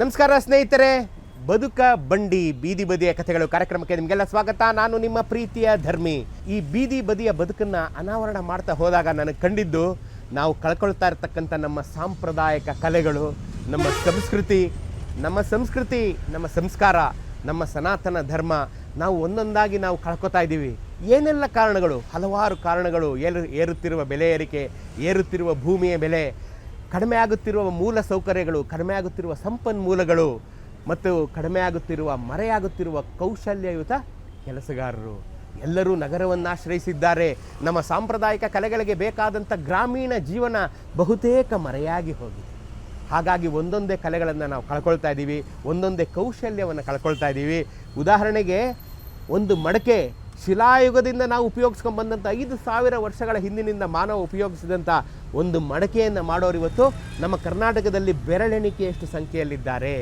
ನಮಸ್ಕಾರ ಸ್ನೇಹಿತರೆ. ಬದುಕ, ಬಂಡಿ, ಬೀದಿ ಬದಿಯ ಕಥೆಗಳು ಕಾರ್ಯಕ್ರಮಕ್ಕೆ ನಿಮಗೆಲ್ಲ ಸ್ವಾಗತ. ನಾನು ನಿಮ್ಮ ಪ್ರೀತಿಯ ಧರ್ಮಿ. ಈ ಬೀದಿ ಬದಿಯ ಬದುಕನ್ನು ಅನಾವರಣ ಮಾಡ್ತಾ ಹೋದಾಗ ನನಗೆ ಕಂಡಿದ್ದು, ನಾವು ಕಳ್ಕೊಳ್ತಾ ಇರತಕ್ಕಂಥ ನಮ್ಮ ಸಾಂಪ್ರದಾಯಿಕ ಕಲೆಗಳು, ನಮ್ಮ ಸಂಸ್ಕೃತಿ ನಮ್ಮ ಸಂಸ್ಕೃತಿ, ನಮ್ಮ ಸಂಸ್ಕಾರ, ನಮ್ಮ ಸನಾತನ ಧರ್ಮ, ನಾವು ಒಂದೊಂದಾಗಿ ನಾವು ಕಳ್ಕೊತಾ ಇದ್ದೀವಿ. ಏನೆಲ್ಲ ಕಾರಣಗಳು? ಹಲವಾರು ಕಾರಣಗಳು ಏರು, ಏರುತ್ತಿರುವ ಬೆಲೆ ಏರಿಕೆ, ಏರುತ್ತಿರುವ ಭೂಮಿಯ ಬೆಲೆ ಕಡಿಮೆ ಆಗುತ್ತಿರುವ ಮೂಲ ಸೌಕರ್ಯಗಳು, ಕಡಿಮೆ ಆಗುತ್ತಿರುವ ಸಂಪನ್ಮೂಲಗಳು ಮತ್ತು ಕಡಿಮೆ ಆಗುತ್ತಿರುವ ಮರೆಯಾಗುತ್ತಿರುವ ಕೌಶಲ್ಯಯುತ ಕೆಲಸಗಾರರು. ಎಲ್ಲರೂ ನಗರವನ್ನು ಆಶ್ರಯಿಸಿದ್ದಾರೆ ನಮ್ಮ ಸಾಂಪ್ರದಾಯಿಕ ಕಲೆಗಳಿಗೆ ಬೇಕಾದಂಥ ಗ್ರಾಮೀಣ ಜೀವನ ಬಹುತೇಕ ಮರೆಯಾಗಿ ಹೋಗಿದೆ. ಹಾಗಾಗಿ ಒಂದೊಂದೇ ಕಲೆಗಳನ್ನು ನಾವು ಕಳ್ಕೊಳ್ತಾ ಇದ್ದೀವಿ, ಒಂದೊಂದೇ ಕೌಶಲ್ಯವನ್ನು ಕಳ್ಕೊಳ್ತಾ ಇದ್ದೀವಿ. ಉದಾಹರಣೆಗೆ ಒಂದು ಮಡಕೆ ಶಿಲಾಯುಗದಿಂದ ನಾವು ಉಪಯೋಗಿಸ್ಕೊಂಡು ಬಂದಂಥ ಐದು ಸಾವಿರ ವರ್ಷಗಳ ಹಿಂದಿನಿಂದ ಮಾನವ ಉಪಯೋಗಿಸಿದಂಥ ಒಂದು ಮಡಕೆಯನ್ನು ಮಾಡೋರು ಇವತ್ತು ನಮ್ಮ ಕರ್ನಾಟಕದಲ್ಲಿ ಬೆರಳೆಣಿಕೆಯಷ್ಟು ಸಂಖ್ಯೆಯಲ್ಲಿದ್ದಾರೆ.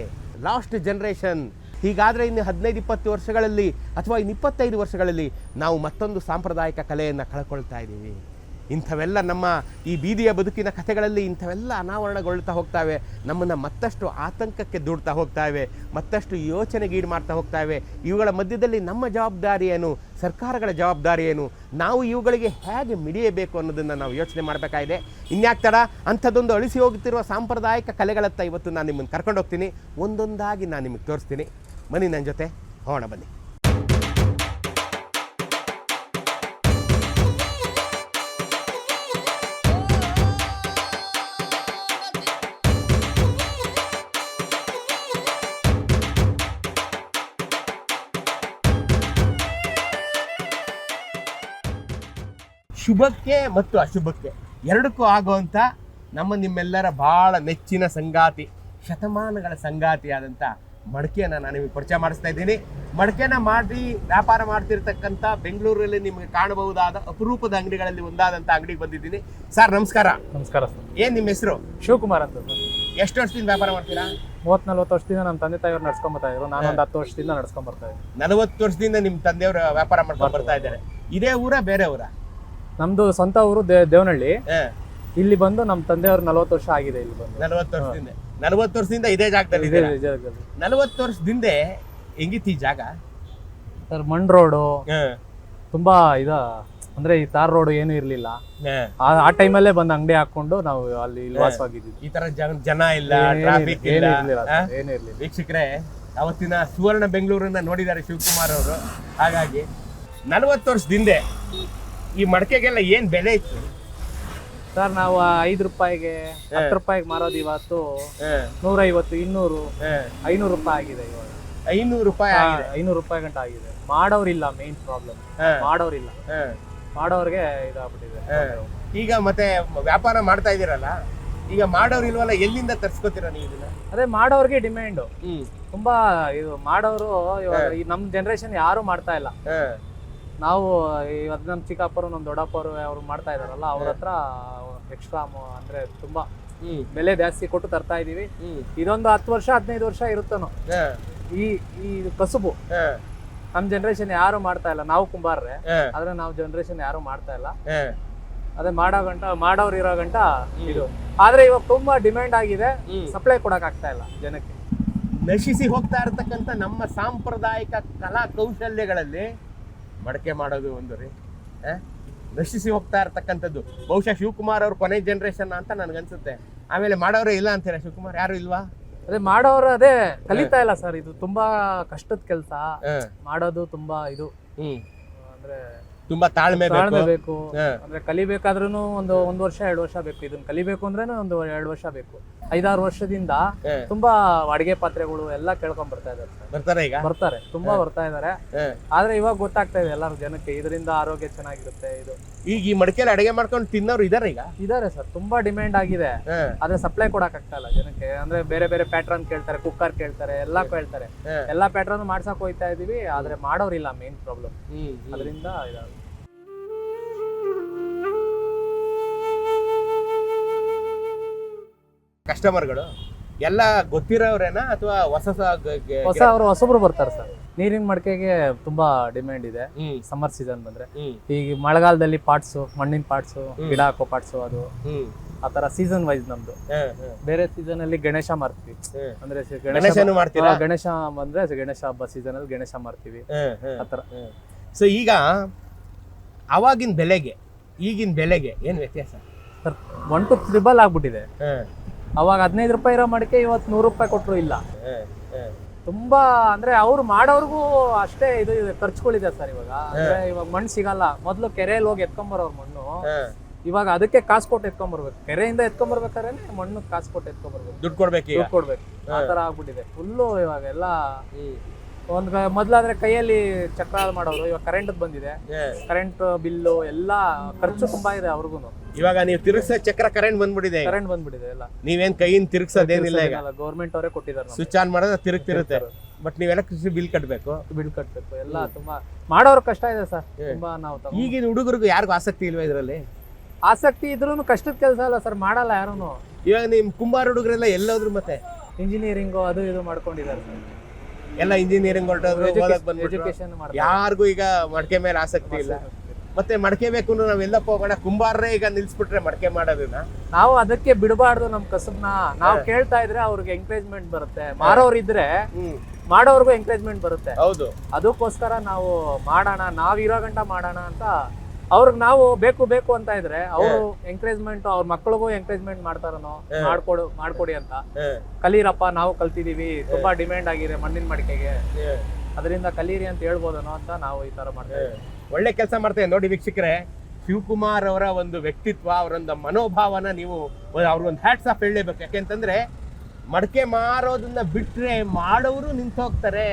ಲಾಸ್ಟ್ ಜನ್ರೇಷನ್ ಹೀಗಾದರೆ ಇನ್ನು ಹದಿನೈದು, ಇಪ್ಪತ್ತು ವರ್ಷಗಳಲ್ಲಿ ಅಥವಾ ಇನ್ನು ಇಪ್ಪತ್ತೈದು ವರ್ಷಗಳಲ್ಲಿ ನಾವು ಮತ್ತೊಂದು ಸಾಂಪ್ರದಾಯಿಕ ಕಲೆಯನ್ನು ಕಳ್ಕೊಳ್ತಾ ಇದ್ದೀವಿ. ಇಂಥವೆಲ್ಲ ನಮ್ಮ ಈ ಬೀದಿಯ ಬದುಕಿನ ಕಥೆಗಳಲ್ಲಿ ಇಂಥವೆಲ್ಲ ಅನಾವರಣಗೊಳ್ತಾ ಹೋಗ್ತಾವೆ. ನಮ್ಮನ್ನು ಮತ್ತಷ್ಟು ಆತಂಕಕ್ಕೆ ದೂಡ್ತಾ ಹೋಗ್ತಾವೆ. ಮತ್ತಷ್ಟು ಯೋಚನೆಗೀಡು ಮಾಡ್ತಾ ಹೋಗ್ತಾವೆ. ಇವುಗಳ ಮಧ್ಯದಲ್ಲಿ ನಮ್ಮ ಜವಾಬ್ದಾರಿ ಏನು? ಸರ್ಕಾರಗಳ ಜವಾಬ್ದಾರಿ ಏನು? ನಾವು ಇವುಗಳಿಗೆ ಹೇಗೆ ಮಿಡಿಯಬೇಕು ಅನ್ನೋದನ್ನು ನಾವು ಯೋಚನೆ ಮಾಡಬೇಕಾಗಿದೆ. ಇನ್ಯಾಕ್ ತಡ? ಅಂಥದ್ದೊಂದು ಅಳಿಸಿ ಹೋಗುತ್ತಿರುವ ಸಾಂಪ್ರದಾಯಿಕ ಕಲೆಗಳತ್ತ ಇವತ್ತು ನಾನು ನಿಮ್ಮನ್ನು ಕರ್ಕೊಂಡು ಹೋಗ್ತೀನಿ ಒಂದೊಂದಾಗಿ ನಾನು ನಿಮಗೆ ತೋರಿಸ್ತೀನಿ. ಬನ್ನಿ ನನ್ನ ಜೊತೆ. ಹೋಗೋಣ ಬನ್ನಿ. ಶುಭಕ್ಕೆ ಮತ್ತು ಅಶುಭಕ್ಕೆ ಎರಡಕ್ಕೂ ಆಗುವಂಥ ನಮ್ಮ ನಿಮ್ಮೆಲ್ಲರ ಭಾಳ ನೆಚ್ಚಿನ ಸಂಗಾತಿ ಶತಮಾನಗಳ ಸಂಗಾತಿಯಾದಂಥ ಮಡಕೆಯನ್ನು ನಾನು ನಿಮಗೆ ಪರಿಚಯ ಮಾಡಿಸ್ತಾ ಇದ್ದೀನಿ. ಮಡಕೆನ ಮಾಡಿ ವ್ಯಾಪಾರ ಮಾಡ್ತಿರ್ತಕ್ಕಂಥ ಬೆಂಗಳೂರಲ್ಲಿ ನಿಮಗೆ ಕಾಣಬಹುದಾದ ಅಪರೂಪದ ಅಂಗಡಿಗಳಲ್ಲಿ ಒಂದಾದಂಥ ಅಂಗಡಿಗೆ ಬಂದಿದ್ದೀನಿ. ಸರ್ ನಮಸ್ಕಾರ. ನಮಸ್ಕಾರ ಸರ್. ಏನು ನಿಮ್ಮ ಹೆಸರು? ಶಿವಕುಮಾರ್ ಅಂತ ಸರ್. ಎಷ್ಟು ವರ್ಷದಿಂದ ವ್ಯಾಪಾರ ಮಾಡ್ತೀರಾ? ಮೂವತ್ ನಲ್ವತ್ತು ವರ್ಷದಿಂದ ನಮ್ಮ ತಂದೆ ತಾಯಿಯವ್ರು ನಡ್ಸ್ಕೊಂಡ್ ಬರ್ತಾ ಇದ್ರು. ನಾನು ಒಂದು ಹತ್ತು ವರ್ಷದಿಂದ ನಡ್ಸ್ಕೊಂಡ್ ಬರ್ತಾ ಇದ್ದೀನಿ. ನಲವತ್ತು ವರ್ಷದಿಂದ ನಿಮ್ಮ ತಂದೆಯವರು ವ್ಯಾಪಾರ ಮಾಡ್ಕೊಂಡು ಬರ್ತಾ ಇದ್ದಾರೆ. ಇದೇ ಊರ ಬೇರೆ ಊರ? ನಮ್ದು ಸ್ವಂತ ಊರು ದೇ ದೇವನಹಳ್ಳಿ. ಇಲ್ಲಿ ಬಂದು ನಮ್ ತಂದೆಯವ್ರ ನಲವತ್ತು ವರ್ಷ ಆಗಿದೆ ಇಲ್ಲಿ ಬಂದು. ನಲವತ್ತು ವರ್ಷದಿಂದ. ನಲವತ್ತು ವರ್ಷದಿಂದ ಇದೇ ಜಾಗದಲ್ಲಿ ಇದೇ? ಜಾಗದಲ್ಲಿ. ನಲವತ್ತು ವರ್ಷದಿಂದ ಹೆಂಗಿತ್ತು ಈ ಜಾಗ? ಸರ್ ಮಣ್ ರೋಡು ತುಂಬಾ ಇದ ಅಂದ್ರೆ ಈ ತಾರ್ ರೋಡ್ ಏನು ಇರ್ಲಿಲ್ಲ. ಆ ಆ ಟೈಮಲ್ಲೇ ಬಂದು ಅಂಗಡಿ ಹಾಕೊಂಡು ನಾವು ಅಲ್ಲಿ ಇಲ್ಲಿ ವಾಸವಾಗಿದ್ವಿ ಈ ತರ ಜನ ಜನ ಇಲ್ಲ ಏನು ಟ್ರಾಫಿಕ್ ಇಲ್ಲ. ಇರ್ಲಿಲ್ಲ ಆ? ಸರ್, ಏನು ಇರ್ಲಿಲ್ಲ ವೀಕ್ಷಕರೇ ಅವತ್ತಿನ ಸುವರ್ಣ ಬೆಂಗಳೂರನ್ನ ನೋಡಿದ್ದಾರೆ ಶಿವಕುಮಾರ್ ಅವರು. ಹಾಗಾಗಿ ನಲವತ್ತು ವರ್ಷದಿಂದ ಈ ಮಡಕೆಗೆಲ್ಲ ಏನ್ ಬೆಲೆ ಇತ್ತು? ಸರ್ ನಾವು ಐದು ರೂಪಾಯಿಗೆ ಹತ್ತು ರೂಪಾಯಿಗೆ ಮಾರೋದು ಇವತ್ತು ನೂರೈವತ್ತು ಇನ್ನೂರು ಐನೂರು ರೂಪಾಯಿ ಆಗಿದೆ ಇವಾಗ. ಐನೂರು ರೂಪಾಯಿ ಆಗಿದೆ. ಐನೂರು ರೂಪಾಯಿ ಗಂಟ ಆಗಿದೆ. ಮಾಡೋರಿಲ್ಲ ಮೇನ್ ಪ್ರಾಬ್ಲಮ್. ಮಾಡೋರಿಲ್ಲ. ಮಾಡೋರಿಗೆ ಇದಾಗ್ಬಿಟ್ಟಿದೆ. ಈಗ ಮತ್ತೆ ವ್ಯಾಪಾರ ಮಾಡ್ತಾ ಇದೀರಲ್ಲ ಈಗ ಮಾಡೋರು ಇಲ್ವಲ್ಲ ಎಲ್ಲಿಂದ ತರ್ಸ್ಕೊತೀರ ನೀವು ಇದನ್ನ? ಅದೇ ಮಾಡೋರ್ಗೆ ಡಿಮ್ಯಾಂಡ್ ತುಂಬಾ ಇದು ಮಾಡೋರು ಇವಾಗ ನಮ್ ಜನರೇಷನ್ ಯಾರು ಮಾಡ್ತಾ ಇಲ್ಲ. ನಾವು ಇವತ್ತು ನಮ್ಮ ಚಿಕ್ಕಪ್ಪರು ನಮ್ಮ ದೊಡ್ಡಪ್ಪರು ಅವ್ರು ಮಾಡ್ತಾ ಇದಾರಲ್ಲ ಅವ್ರ ಹತ್ರ ಎಕ್ಸ್ಟ್ರಾ ಅಂದ್ರೆ ತುಂಬಾ ಬೆಲೆ ಜಾಸ್ತಿ ಕೊಟ್ಟು ತರ್ತಾ ಇದೀವಿ. ಇದೊಂದು ಹತ್ತು ವರ್ಷ ಹದಿನೈದು ವರ್ಷ ಇರುತ್ತನೋ. ಈ ಈ ಕಸುಬು ನಮ್ ಜನರೇಷನ್ ಯಾರು ಮಾಡ್ತಾ ಇಲ್ಲ. ನಾವು ಕುಂಬಾರ್ರೆ ಆದ್ರೆ ನಾವು ಜನರೇಷನ್ ಯಾರು ಮಾಡ್ತಾ ಇಲ್ಲ. ಅದೇ ಮಾಡೋ ಗಂಟ ಮಾಡೋರು ಇರೋ ಗಂಟ ಇದು. ಆದ್ರೆ ಇವಾಗ ತುಂಬಾ ಡಿಮ್ಯಾಂಡ್ ಆಗಿದೆ. ಸಪ್ಲೈ ಕೊಡಕ್ ಆಗ್ತಾ ಇಲ್ಲ ಜನಕ್ಕೆ. ನಶಿಸಿ ಹೋಗ್ತಾ ಇರತಕ್ಕಂತ ನಮ್ಮ ಸಾಂಪ್ರದಾಯಿಕ ಕಲಾ ಕೌಶಲ್ಯಗಳಲ್ಲಿ ಮಡಕೆ ಮಾಡೋದು ಒಂದು ರೀ? ನಶಿಸಿ ಹೋಗ್ತಾ ಇರ್ತಕ್ಕಂಥದ್ದು. ಬಹುಶಃ ಶಿವಕುಮಾರ್ ಅವ್ರ ಕೊನೆ ಜನರೇಷನ್ ಅಂತ ನನಗನ್ಸುತ್ತೆ ಆಮೇಲೆ ಮಾಡೋರೇ ಇಲ್ಲ ಅಂತೀರಾ ಶಿವಕುಮಾರ್? ಯಾರು ಇಲ್ವಾ? ಅದೇ ಮಾಡೋರು ಅದೇ ಕಲಿತಾ ಇಲ್ಲ ಸರ್. ಇದು ತುಂಬಾ ಕಷ್ಟದ ಕೆಲಸ. ಮಾಡೋದು ತುಂಬಾ ಇದು. ಹ್ಮ್. ಅಂದ್ರೆ ತುಂಬಾ ತಾಳ್ಮೆ ತಾಳ್ಮೆ ಬೇಕು ಬೇಕು ಹ. ಅಂದ್ರೆ ಕಲಿಬೇಕಾದ್ರೂ ಒಂದು ಒಂದ್ ವರ್ಷ ಎರಡು ವರ್ಷ ಬೇಕು. ಇದನ್ನ ಕಲಿಬೇಕು ಅಂದ್ರೆ ಒಂದು ಎರಡು ವರ್ಷ ಬೇಕು. ಐದಾರು ವರ್ಷದಿಂದ ಹ. ತುಂಬಾ ಅಡಿಗೆ ಪಾತ್ರೆಗಳು ಎಲ್ಲ ಕೇಳ್ಕೊಂಡ್ ಬರ್ತಾ ಇದಾರೆ ಸರ್. ಬರ್ತಾರ ಈಗ? ಬರ್ತಾರೆ. ತುಂಬಾ ಬರ್ತಾ ಇದಾರೆ ಹ. ಆದ್ರೆ ಇವಾಗ ಗೊತ್ತಾಗ್ತಾ ಇದೆ ಎಲ್ಲಾರು ಜನಕ್ಕೆ ಇದರಿಂದ ಆರೋಗ್ಯ ಚೆನ್ನಾಗಿರುತ್ತೆ ಇದು. ಈಗ ಈ ಮಡಿಕೆಲಿ ಅಡಿಗೆ ಮಾಡ್ಕೊಂಡು ತಿನ್ನೋರು ಇದಾರೆ ಈಗ? ಇದಾರೆ ಸರ್. ತುಂಬಾ ಡಿಮ್ಯಾಂಡ್ ಆಗಿದೆ. ಹ. ಆದ್ರೆ ಸಪ್ಲೈ ಕೊಡಕ್ ಆಗ್ತಾ ಇಲ್ಲ ಜನಕ್ಕೆ. ಅಂದ್ರೆ ಬೇರೆ ಬೇರೆ ಪ್ಯಾಟ್ರನ್ ಕೇಳ್ತಾರೆ ಕುಕ್ಕರ್ ಕೇಳ್ತಾರೆ ಎಲ್ಲಾ ಕೇಳ್ತಾರೆ. ಹ. ಎಲ್ಲಾ ಪ್ಯಾಟ್ರನ್ ಮಾಡ್ಸಕ್ ಹೋಯ್ತಾ ಇದೀವಿ ಆದ್ರೆ ಮಾಡೋರಿಲ್ಲ ಮೇನ್ ಪ್ರಾಬ್ಲಮ್. ಹ್ಮ್ ಹ್ಮ್. ಅದರಿಂದ ಇದಾಗುತ್ತೆ. ಕಸ್ಟಮರ್ಗಳು ಎಲ್ಲ ಗೊತ್ತಿರೋರೇನಾ ಅಥವಾ ಹೊಸ ಹೊಸ ಅವರು ಹೊಸಬ್ರು ಬರ್ತಾರೆ ಸರ್. ನೀರಿನ ಮಡಕೆಗೆ ತುಂಬಾ ಡಿಮ್ಯಾಂಡ್ ಇದೆ. ಸಮ್ಮರ್ ಸೀಸನ್ ಬಂದ್ರೆ. ಈಗ ಮಳೆಗಾಲದಲ್ಲಿ ಪಾರ್ಟ್ಸ್ ಮಣ್ಣಿನ ಪಾರ್ಟ್ಸ್. ಗಿಡ ಹಾಕೋ ಪಾರ್ಟ್ಸ್ ಅದು. ಆತರ ಆ ತರ ಸೀಸನ್ ವೈಸ್ ನಮ್ದು. ಬೇರೆ ಸೀಸನ್ ಅಲ್ಲಿ ಗಣೇಶ ಮಾರ್ತೀವಿ. ಹ. ಅಂದ್ರೆ ಗಣೇಶ ಗಣೇಶ ಬಂದ್ರೆ ಗಣೇಶ ಹಬ್ಬ ಸೀಸನ್ ಅಲ್ಲಿ ಗಣೇಶ ಮಾರ್ತೀವಿ. ಆತರ ಸೊ ಈಗ ಅವಾಗಿನ ಬೆಲೆಗೆ ಈಗಿನ ಬೆಲೆಗೆ ಏನ್ ವ್ಯತ್ಯಾಸ? ಸರ್ ಒನ್ ಟು ತ್ರಿಬಲ್ ಆಗ್ಬಿಟ್ಟಿದೆ. ಅವಾಗ ಹದಿನೈದು ರೂಪಾಯಿ ಇರೋ ಮಡಿಕೆ ಇವತ್ತು ನೂರು ರೂಪಾಯಿ ಕೊಟ್ಟರು ಇಲ್ಲ. ತುಂಬಾ ಅಂದ್ರೆ ಅವ್ರು ಮಾಡೋರ್ಗೂ ಅಷ್ಟೇ ಇದು ಇದೆ, ಖರ್ಚುಗಳಿದೆ ಸರ್ ಇವಾಗ. ಅಂದ್ರೆ ಇವಾಗ ಮಣ್ಣು ಸಿಗಲ್ಲ. ಮೊದ್ಲು ಕೆರೆಯಲ್ಲಿ ಹೋಗಿ ಎತ್ಕೊಂಬರೋರ್ ಮಣ್ಣು. ಇವಾಗ ಅದಕ್ಕೆ ಕಾಸು ಕೊಟ್ಟು ಎತ್ಕೊಂಬರ್ಬೇಕು ಕೆರೆಯಿಂದ ಎತ್ಕೊಂಬರ್ಬೇಕಾದ್ರೆ ಮಣ್ಣು ಕಾಸು ಕೊಟ್ಟು ಎತ್ಕೊಂಬರ್ಬೇಕು ದುಡ್ಡು ಕೊಡ್ಬೇಕು ದುಡ್ಡು ಕೊಡ್ಬೇಕು. ಆ ತರ ಆಗ್ಬಿಟ್ಟಿದೆ. ಫುಲ್ಲು ಇವಾಗ ಎಲ್ಲ. ಒಂದ್ ಮೊದಲಾದ್ರೆ ಮೊದ್ಲಾದ್ರೆ ಕೈಯಲ್ಲಿ ಚಕ್ರ ಮಾಡೋರು ಇವಾಗ ಕರೆಂಟ್ ಬಂದಿದೆ. ಕರೆಂಟ್ ಬಿಲ್ಲು ಎಲ್ಲ ಖರ್ಚು ತುಂಬಾ ಇದೆ ಅವ್ರಿಗೂ ಇವಾಗ ನೀವು ತಿರುಗಿಸೋ ಚಕ್ರ ಕರೆಂಟ್ ಬಂದ್ಬಿಟ್ಟಿದೆ ಈಗ. ಕರೆಂಟ್ ಬಂದ್ಬಿಟ್ಟಿದೆ ಎಲ್ಲ. ನೀವೇನ್ ಕೈಯಿಂದ ತಿರುಗಿಸೋದೇನಿಲ್ಲ ಈಗ. ಗೌರ್ಮೆಂಟ್ ಅವರೇ ಕೊಟ್ಟಿದ್ದಾರೆ ಸ್ವಿಚ್ ಆನ್ ಮಾಡಿದ್ರೆ ತಿರುಗ್ತಿರುತ್ತೆ. ಬಟ್ ನೀವು ಎಲೆಕ್ಟ್ರಿಸಿಟಿ ಬಿಲ್ ಕಟ್ಟಬೇಕು ಬಿಲ್ ಕಟ್ಬೇಕು ಎಲ್ಲ ತುಂಬಾ ಮಾಡೋರ್ ಕಷ್ಟ ಇದೆ ಸರ್. ತುಂಬಾ ನಾವು ಈಗಿನ ಹುಡುಗರಿಗೂ ಯಾರಿಗೂ ಆಸಕ್ತಿ ಇಲ್ವಾ ಇದರಲ್ಲಿ? ಆಸಕ್ತಿ ಇದ್ರೂ ಕಷ್ಟದ ಕೆಲಸ ಅಲ್ಲ ಸರ್ ಮಾಡಲ್ಲ ಯಾರು ಇವಾಗ ನಿಮ್ ಕುಂಬಾರ ಹುಡುಗರೆಲ್ಲ ಎಲ್ಲೋದ್ರು ಮತ್ತೆ? ಇಂಜಿನಿಯರಿಂಗು ಅದು ಇದು ಮಾಡ್ಕೊಂಡಿದ್ದಾರೆ ಎಲ್ಲ ಇಂಜಿನಿಯರಿಂಗ್ ಹೊರಟೋದ್ರು ಓದಕ್ ಮಾಡ್ತಾರೆ. ಯಾರಿಗೂ ಈಗ ಮಡಕೆ ಮೇಲೆ ಆಸಕ್ತಿ ಇಲ್ಲ. ಮತ್ತೆ ಮಡಕೆ ಬೇಕು ಅಂದ್ರೆ ನಾವ್ ಎಲ್ಲಪ್ಪ ಹೋಗೋಣ ಕುಂಬಾರರೇ ಈಗ ನಿಲ್ಸ್ಬಿಟ್ರೆ ಮಡಕೆ ಮಾಡೋದನ್ನ. ನಾವು ಅದಕ್ಕೆ ಬಿಡಬಾರ್ದು ನಮ್ ಕಸಬ್ನ. ನಾವು ಕೇಳ್ತಾ ಇದ್ರೆ ಅವ್ರಿಗೆ ಎಂಕರೇಜ್ಮೆಂಟ್ ಬರುತ್ತೆ. ಮಾರೋರು ಇದ್ರೆ ಹ್ಮ್. ಮಾಡೋರ್ಗು ಎಂಕರೇಜ್ಮೆಂಟ್ ಬರುತ್ತೆ. ಹೌದು. ಅದಕ್ಕೋಸ್ಕರ ನಾವು ಮಾಡೋಣ ನಾವ್ ಇರೋ ಗಂಟ ಮಾಡೋಣ ಅಂತ ಅವ್ರಿಗೆ ನಾವು ಬೇಕು ಬೇಕು ಅಂತ ಇದ್ರೆ ಅವರು ಎಂಕರೇಜ್ಮೆಂಟ್ ಅವ್ರ ಮಕ್ಕಳಿಗೂ ಎಂಕರೇಜ್ಮೆಂಟ್ ಮಾಡ್ತಾರನೋ ಮಾಡ್ಕೊಡು ಮಾಡ್ಕೊಡಿ ಅಂತ. ಕಲೀರಪ್ಪ ನಾವು ಕಲ್ತಿದೀವಿ. ತುಂಬಾ ಡಿಮ್ಯಾಂಡ್ ಆಗಿದೆ ಮಣ್ಣಿನ ಮಡಿಕೆಗೆ. ಅದರಿಂದ ಕಲೀರಿ ಅಂತ ಹೇಳ್ಬೋದನೋ ಅಂತ ನಾವು ಈ ತರ ಮಾಡ್ತೇವೆ ಒಳ್ಳೆ ಕೆಲಸ ಮಾಡ್ತೇವೆ ನೋಡಿ ವೀಕ್ಷಕರೇ. ಶಿವಕುಮಾರ್ ಅವರ ಒಂದು ವ್ಯಕ್ತಿತ್ವ ಅವರೊಂದು ಮನೋಭಾವನ ನೀವು ಅವ್ರಿಗೊಂದು ಹ್ಯಾಟ್ಸ್ ಆಫ್ ಹೇಳಲೇಬೇಕು. ಯಾಕೆಂತಂದ್ರೆ ಮಡಕೆ ಮಾರೋದನ್ನ ಬಿಟ್ರೆ ಮಾಡೋರು ನಿಂತು ಹೋಗ್ತಾರೆ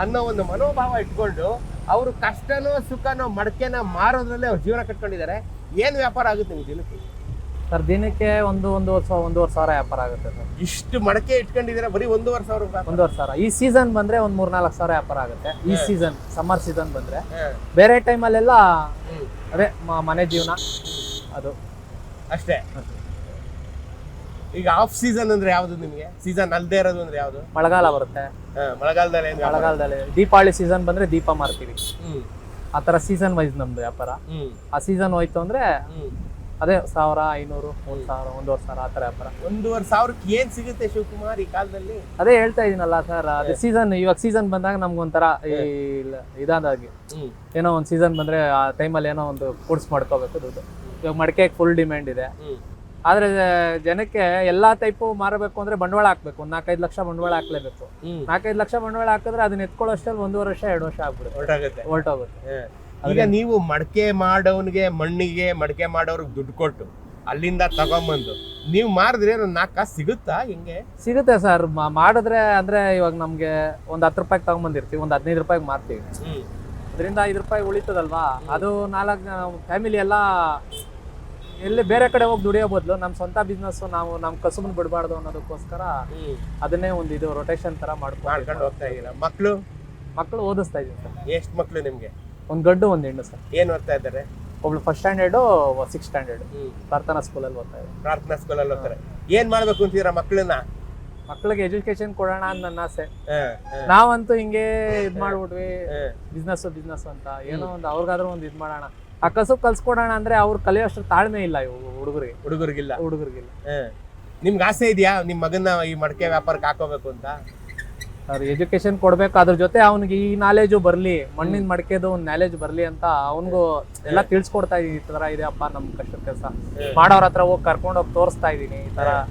ಅನ್ನೋ ಒಂದು ಮನೋಭಾವ ಇಟ್ಕೊಂಡು ಅವರು ಕಷ್ಟನೋ ಸುಖನೋ ಮಡಕೆನ ಮಾರೋದ್ರಲ್ಲೇ ಅವ್ರು ಜೀವನ ಕಟ್ಕೊಂಡಿದ್ದಾರೆ. ಏನು ವ್ಯಾಪಾರ ಆಗುತ್ತೆ ನಿಮ್ಗೆ ದಿನಕ್ಕೆ? ಸರ್ ದಿನಕ್ಕೆ ಒಂದು ಒಂದೂವರೆ ಸಾವಿರ ಒಂದೂವರೆ ಸಾವಿರ ವ್ಯಾಪಾರ ಆಗುತ್ತೆ ಸರ್. ಇಷ್ಟು ಮಡಕೆ ಇಟ್ಕೊಂಡಿದ್ದೀರಾ? ಬರೀ ಒಂದೂವರೆ ಸಾವಿರ ರೂಪಾಯಿ ಒಂದೂವರೆ ಸಾವಿರ. ಈ ಸೀಸನ್ ಬಂದ್ರೆ ಒಂದ್ ಮೂರ್ನಾಲ್ಕು ಸಾವಿರ ವ್ಯಾಪಾರ ಆಗುತ್ತೆ. ಈ ಸೀಸನ್ ಸಮ್ಮರ್ ಸೀಸನ್ ಬಂದ್ರೆ. ಬೇರೆ ಟೈಮಲ್ಲೆಲ್ಲ. ಅದೇ ಮನೆ ಜೀವನ. ಅದು. ಅಷ್ಟೇ. ಈಗ ಆಫ್ ಸೀಸನ್ ಅಂದ್ರೆ ಯಾವ್ದು ನಿಮಗೆ? ಸೀಸನ್ ಅಲ್ದೇ ಇರೋದು ಅಂದ್ರೆ ಯಾವ್ದು? ಮಳೆಗಾಲ ಬರುತ್ತೆ. ಹ, ಮಳೆಗಾಲದಲ್ಲಿ ಏನ್ ವ್ಯಾಪಾರ? ಮಳೆಗಾಲದಲ್ಲಿ ದೀಪಾವಳಿ ಸೀಸನ್ ಬಂದ್ರೆ ದೀಪ ಮಾರ್ತೀವಿ. ಹ್ಮ್. ಆ ತರ ಸೀಸನ್ ವೈಸ್ ನಮ್ದು ವ್ಯಾಪಾರ. ಹ್ಮ್. ಆ ಸೀಸನ್ ಹೋಯ್ತು ಅಂದ್ರೆ ಹ್ಮ್. ಅದೇ ಸಾವಿರ ಐನೂರು ಮೂರ್ ಸಾವಿರ ಒಂದೂವರೆ ಸಾವಿರ ಆ ವ್ಯಾಪಾರ. ಒಂದೂವರೆ ಸಾವಿರಕ್ಕೆ ಏನ್ ಸಿಗುತ್ತೆ ಶಿವಕುಮಾರ್ ಈ ಕಾಲದಲ್ಲಿ? ಅದೇ ಹೇಳ್ತಾ ಇದೀನಲ್ಲ ಸರ್ ಅದೇ ಸೀಸನ್ ಇವಾಗ ಸೀಸನ್ ಬಂದಾಗ ನಮ್ಗೊಂಥರ ಈ ಇಲ್ಲ- ಇದಾದಾಗಿ. ಹ್ಮ್. ಏನೋ ಒಂದು ಸೀಸನ್ ಬಂದ್ರೆ ಆ ಟೈಮಲ್ಲಿ ಏನೋ ಒಂದು ಕೂಡ್ಸ್ ಮಾಡ್ಕೋಬೇಕು ದುಡ್ಡು. ಇವಾಗ ಮಡಿಕೆ ಫುಲ್ ಡಿಮ್ಯಾಂಡ್ ಇದೆ. ಹ್ಮ್. ಆದ್ರೆ ಜನಕ್ಕೆ ಎಲ್ಲಾ ಟೈಪು ಮಾರಬೇಕು ಅಂದ್ರೆ ಬಂಡವಾಳ ಹಾಕ್ಬೇಕು. ಒಂದ್ ನಾಲ್ಕೈದು ಲಕ್ಷ ಬಂಡವಾಳ ಹಾಕ್ಲೇಬೇಕು. ನಾಲ್ಕೈದು ಲಕ್ಷ ಬಂಡವಾಳ ಹಾಕಿದ್ರೆ ಅದನ್ನ ಎತ್ಕೊಳ್ಳೋ ಒಂದು ಒಂದೂವರೆ ವರ್ಷ ಎರಡು ವರ್ಷ ಆಗ್ಬಿಡುತ್ತೆ. ಹೊರಟಾಗುತ್ತೆ. ಹೊರ್ಟೋಗುತ್ತೆ. ಈಗ ನೀವು ಮಡಕೆ ಮಾಡೋನ್ಗೆ ಮಣ್ಣಿಗೆ ಮಡಕೆ ಮಾಡೋರ್ಗೆ ದುಡ್ಡು ಕೊಟ್ಟು ಅಲ್ಲಿಂದ ತಗೊಂಬಂದು ನೀವು ಮಾರಿದ್ರೆ ನಾಲ್ಕು ಕಾಸು ಸಿಗುತ್ತಾ ಹಿಂಗೆ? ಸಿಗುತ್ತೆ ಸರ್. ಮಾಡಿದ್ರೆ ಅಂದ್ರೆ ಇವಾಗ ನಮ್ಗೆ ಒಂದ್ ಹತ್ತು ರೂಪಾಯಿಗೆ ತಗೊಂಬಂದಿರ್ತೀವಿ. ಒಂದ್ ಹದಿನೈದು ರೂಪಾಯಿಗೆ ಮಾರ್ತೀವಿ. ಅದರಿಂದ ಐದು ರೂಪಾಯಿ ಉಳಿತದಲ್ವಾ? ಅದು ನಾಲ್ಕು ಫ್ಯಾಮಿಲಿ ಎಲ್ಲ ಎಲ್ಲಿ ಬೇರೆ ಕಡೆ ಹೋಗಿ ದುಡಿಯೋ ಬದಲು ನಮ್ಮ ಸ್ವಂತ ಬಿಸ್ನೆಸ್ ನಾವು ನಮ್ಮ ಕಸುಬನ್ ಬಿಡಬಾರ್ದು ಅನ್ನೋದಕ್ಕೋಸ್ಕರ ಅದನ್ನೇ ಒಂದು ಇದು ರೊಟೇಷನ್ ತರ ಮಾಡ್ಕೊಂಡು ಮಾಡ್ಕೊಂಡು ಹೋಗ್ತಾ ಇದೀರ ಮಕ್ಳು? ಮಕ್ಕಳು ಓದಿಸ್ತಾ ಇದೀವಿ ಸರ್. ಎಷ್ಟು ಮಕ್ಳು ನಿಮ್ಗೆ? ಒಂದು ಗಂಡು ಒಂದು ಹೆಣ್ಣು ಸರ್. ಏನ್ ಓದ್ತಾ ಇದ್ದಾರೆ? ಒಬ್ಳು ಫಸ್ಟ್ ಸ್ಟ್ಯಾಂಡರ್ಡು ಸಿಕ್ಸ್ ಸ್ಟ್ಯಾಂಡರ್ಡ್ ಪ್ರಾರ್ಥನಾ ಸ್ಕೂಲಲ್ಲಿ ಓದ್ತಾ ಇದೆ ಪ್ರಾರ್ಥನಾ ಸ್ಕೂಲಲ್ಲಿ ಓದ್ತಾರೆ. ಏನ್ ಮಾಡ್ಬೇಕು ಅಂತೀರಾ ಮಕ್ಕಳನ್ನ ಮಕ್ಳಿಗೆ ಎಜುಕೇಶನ್ ಕೊಡೋಣ ಅಂತ ನನ್ನ ಆಸೆ. ನಾವಂತೂ ಹಿಂಗೆ ಇದ್ ಮಾಡ್ಬಿಟ್ವಿ. ಬಿಸ್ನೆಸ್ ಬಿಸ್ನೆಸ್ ಅಂತ. ಏನೋ ಒಂದು ಅವ್ರಿಗಾದ್ರೂ ಒಂದು ಇದ್ ಮಾಡೋಣ. ಆ ಕಸು ಕಲ್ಸ್ಕೊಡೋಣ ಅಂದ್ರೆ ಅವ್ರು ಕಲಿಯೋಷ್ಟು ತಾಳ್ಮೆ ಇಲ್ಲ ಇವು ಹುಡುಗರಿಗೆ. ಹುಡುಗರಿಗಿಲ್ಲ. ಹುಡುಗರಿಗಿಲ್ಲ. ಹ. ನಿಮ್ಗೆ ಆಸೆ ಇದೆಯಾ? ನಿಮ್ ಮಗನ ಈ ಮಡಕೆ ವ್ಯಾಪಾರಕ್ಕೆ ಹಾಕೋಬೇಕು ಅಂತ? ಅವ್ರು ಎಜುಕೇಶನ್ ಕೊಡ್ಬೇಕು ಅದ್ರ ಜೊತೆ ಅವ್ನಿಗೆ ಈ ನಾಲೆಜು ಬರ್ಲಿ ಮಣ್ಣಿನ ಮಡಕೆದು ಒಂದು ನಾಲೆಜ್ ಬರ್ಲಿ ಅಂತ ಅವನಿಗೂ ಎಲ್ಲ ತಿಳ್ಸ್ಕೊಡ್ತಾ ಇದೀನಿ ಈ ತರ ಇದೆಯಪ್ಪ ನಮ್ ಕಷ್ಟದ ಕೆಲಸ. ಮಾಡೋರ್ ಹತ್ರ ಹೋಗಿ ಕರ್ಕೊಂಡು ಹೋಗಿ ತೋರಿಸ್ತಾ ಇದೀನಿ ಈ ತರ ಅವನ್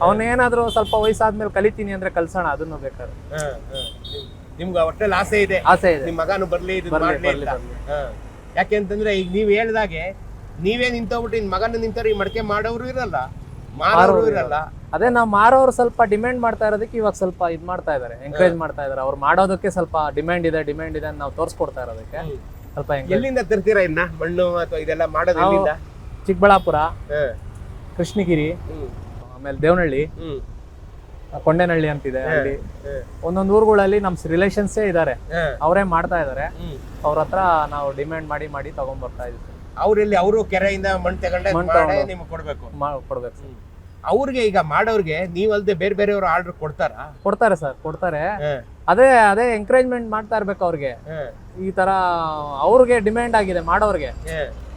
ಅವನೇನಾದ್ರೂ ಸ್ವಲ್ಪ ವಯಸ್ಸಾದ್ಮೇಲೆ ಕಲಿತೀನಿ ಅಂದ್ರೆ ಕಲ್ಸೋಣ ಅದನ್ನು ಬೇಕಾದ್ರೆ. ಹ, ಹ. ನಿಮ್- ನಿಮ್ಗೆ ಒಟ್ಟಲ್ಲಿ ಆಸೆ ಇದೆ. ಆಸೆ ಇದೆ. ನಿಮ್ ಮಗನು ಬರ್ಲಿ ಇದು ಬರ್ಲಿ, ಮಾಡ್ಲಿ ಅಂತ. ಬರ್ಲಿ. ಹ. ಯಾಕೆಂತಂದ್ರೆ ಈಗ ನೀವ್ ಹೇಳ್ದಾಗೆ ನೀವೇ ನಿಂತೋಗ್ಬಿಟ್ಟು ಇನ್ ಮಗನ ನಿಂತವ್ರು ಈ ಮಡಕೆ ಮಾಡೋರು ಇರಲ್ಲ ಮಾರೋರು ಇರಲ್ಲ. ಅದೇ ನಾವು ಮಾರೋರು ಸ್ವಲ್ಪ ಡಿಮ್ಯಾಂಡ್ ಮಾಡ್ತಾ ಇರೋದಕ್ಕೆ ಇವಾಗ ಸ್ವಲ್ಪ ಇದ್ ಮಾಡ್ತಾ ಇದಾರೆ ಎಂಕರೇಜ್ ಮಾಡ್ತಾ ಇದಾರೆ. ಅವ್ರು ಮಾಡೋದಕ್ಕೆ ಸ್ವಲ್ಪ ಡಿಮ್ಯಾಂಡ್ ಇದೆ ಡಿಮ್ಯಾಂಡ್ ಇದೆ ನಾವು ತೋರಿಸ್ಕೊಡ್ತಾ ಇರೋದಕ್ಕೆ ಸ್ವಲ್ಪ ಎಲ್ಲಿಂದ ತರ್ತೀರಾ ಇನ್ನ? ಮಣ್ಣು ಅಥವಾ ಇದೆಲ್ಲ ಮಾಡೋದು ಎಲ್ಲಿಂದ? ಚಿಕ್ಕಬಳ್ಳಾಪುರ. ಕೃಷ್ಣಗಿರಿ ಆಮೇಲೆ ದೇವನಹಳ್ಳಿ. ಕೊಂಡೇನಹಳ್ಳಿ ಅಂತಿದೆ ಅಲ್ಲಿ. ಒಂದೊಂದು ಊರುಗಳಲ್ಲಿ ನಮ್ ರಿಲೇಷನ್ಸೇ ಇದಾರೆ. ಅವರೇ ಮಾಡ್ತಾ ಇದಾರೆ. ಅವ್ರ ಹತ್ರ ನಾವು ಡಿಮ್ಯಾಂಡ್ ಮಾಡಿ ಮಾಡಿ ತಗೊಂಡ್ ಬರ್ತಾ ಇದ್ವಿ. ಅವ್ರಲ್ಲಿ ಅವರು ಕೆರೆಯಿಂದ ಮಣ್ಣು ತಗೊಂಡೆ. ನಿಮ್ಗೆ ಕೊಡ್ಬೇಕು. ಕೊಡ್ಬೇಕು ಅವ್ರಿಗೆ ಈಗ ಮಾಡೋರ್ಗೆ ನೀವಲ್ದೆ ಬೇರೆ ಬೇರೆಯವ್ರು ಆರ್ಡರ್ ಕೊಡ್ತಾರಾ? ಕೊಡ್ತಾರೆ ಸರ್ ಕೊಡ್ತಾರೆ. ಅದೇ ಅದೇ ಎಂಕರೇಜ್ಮೆಂಟ್ ಮಾಡ್ತಾ ಇರ್ಬೇಕು ಅವ್ರಿಗೆ. ಈ ತರ ಅವ್ರಿಗೆ ಡಿಮ್ಯಾಂಡ್ ಆಗಿದೆ ಮಾಡೋರ್ಗೆ.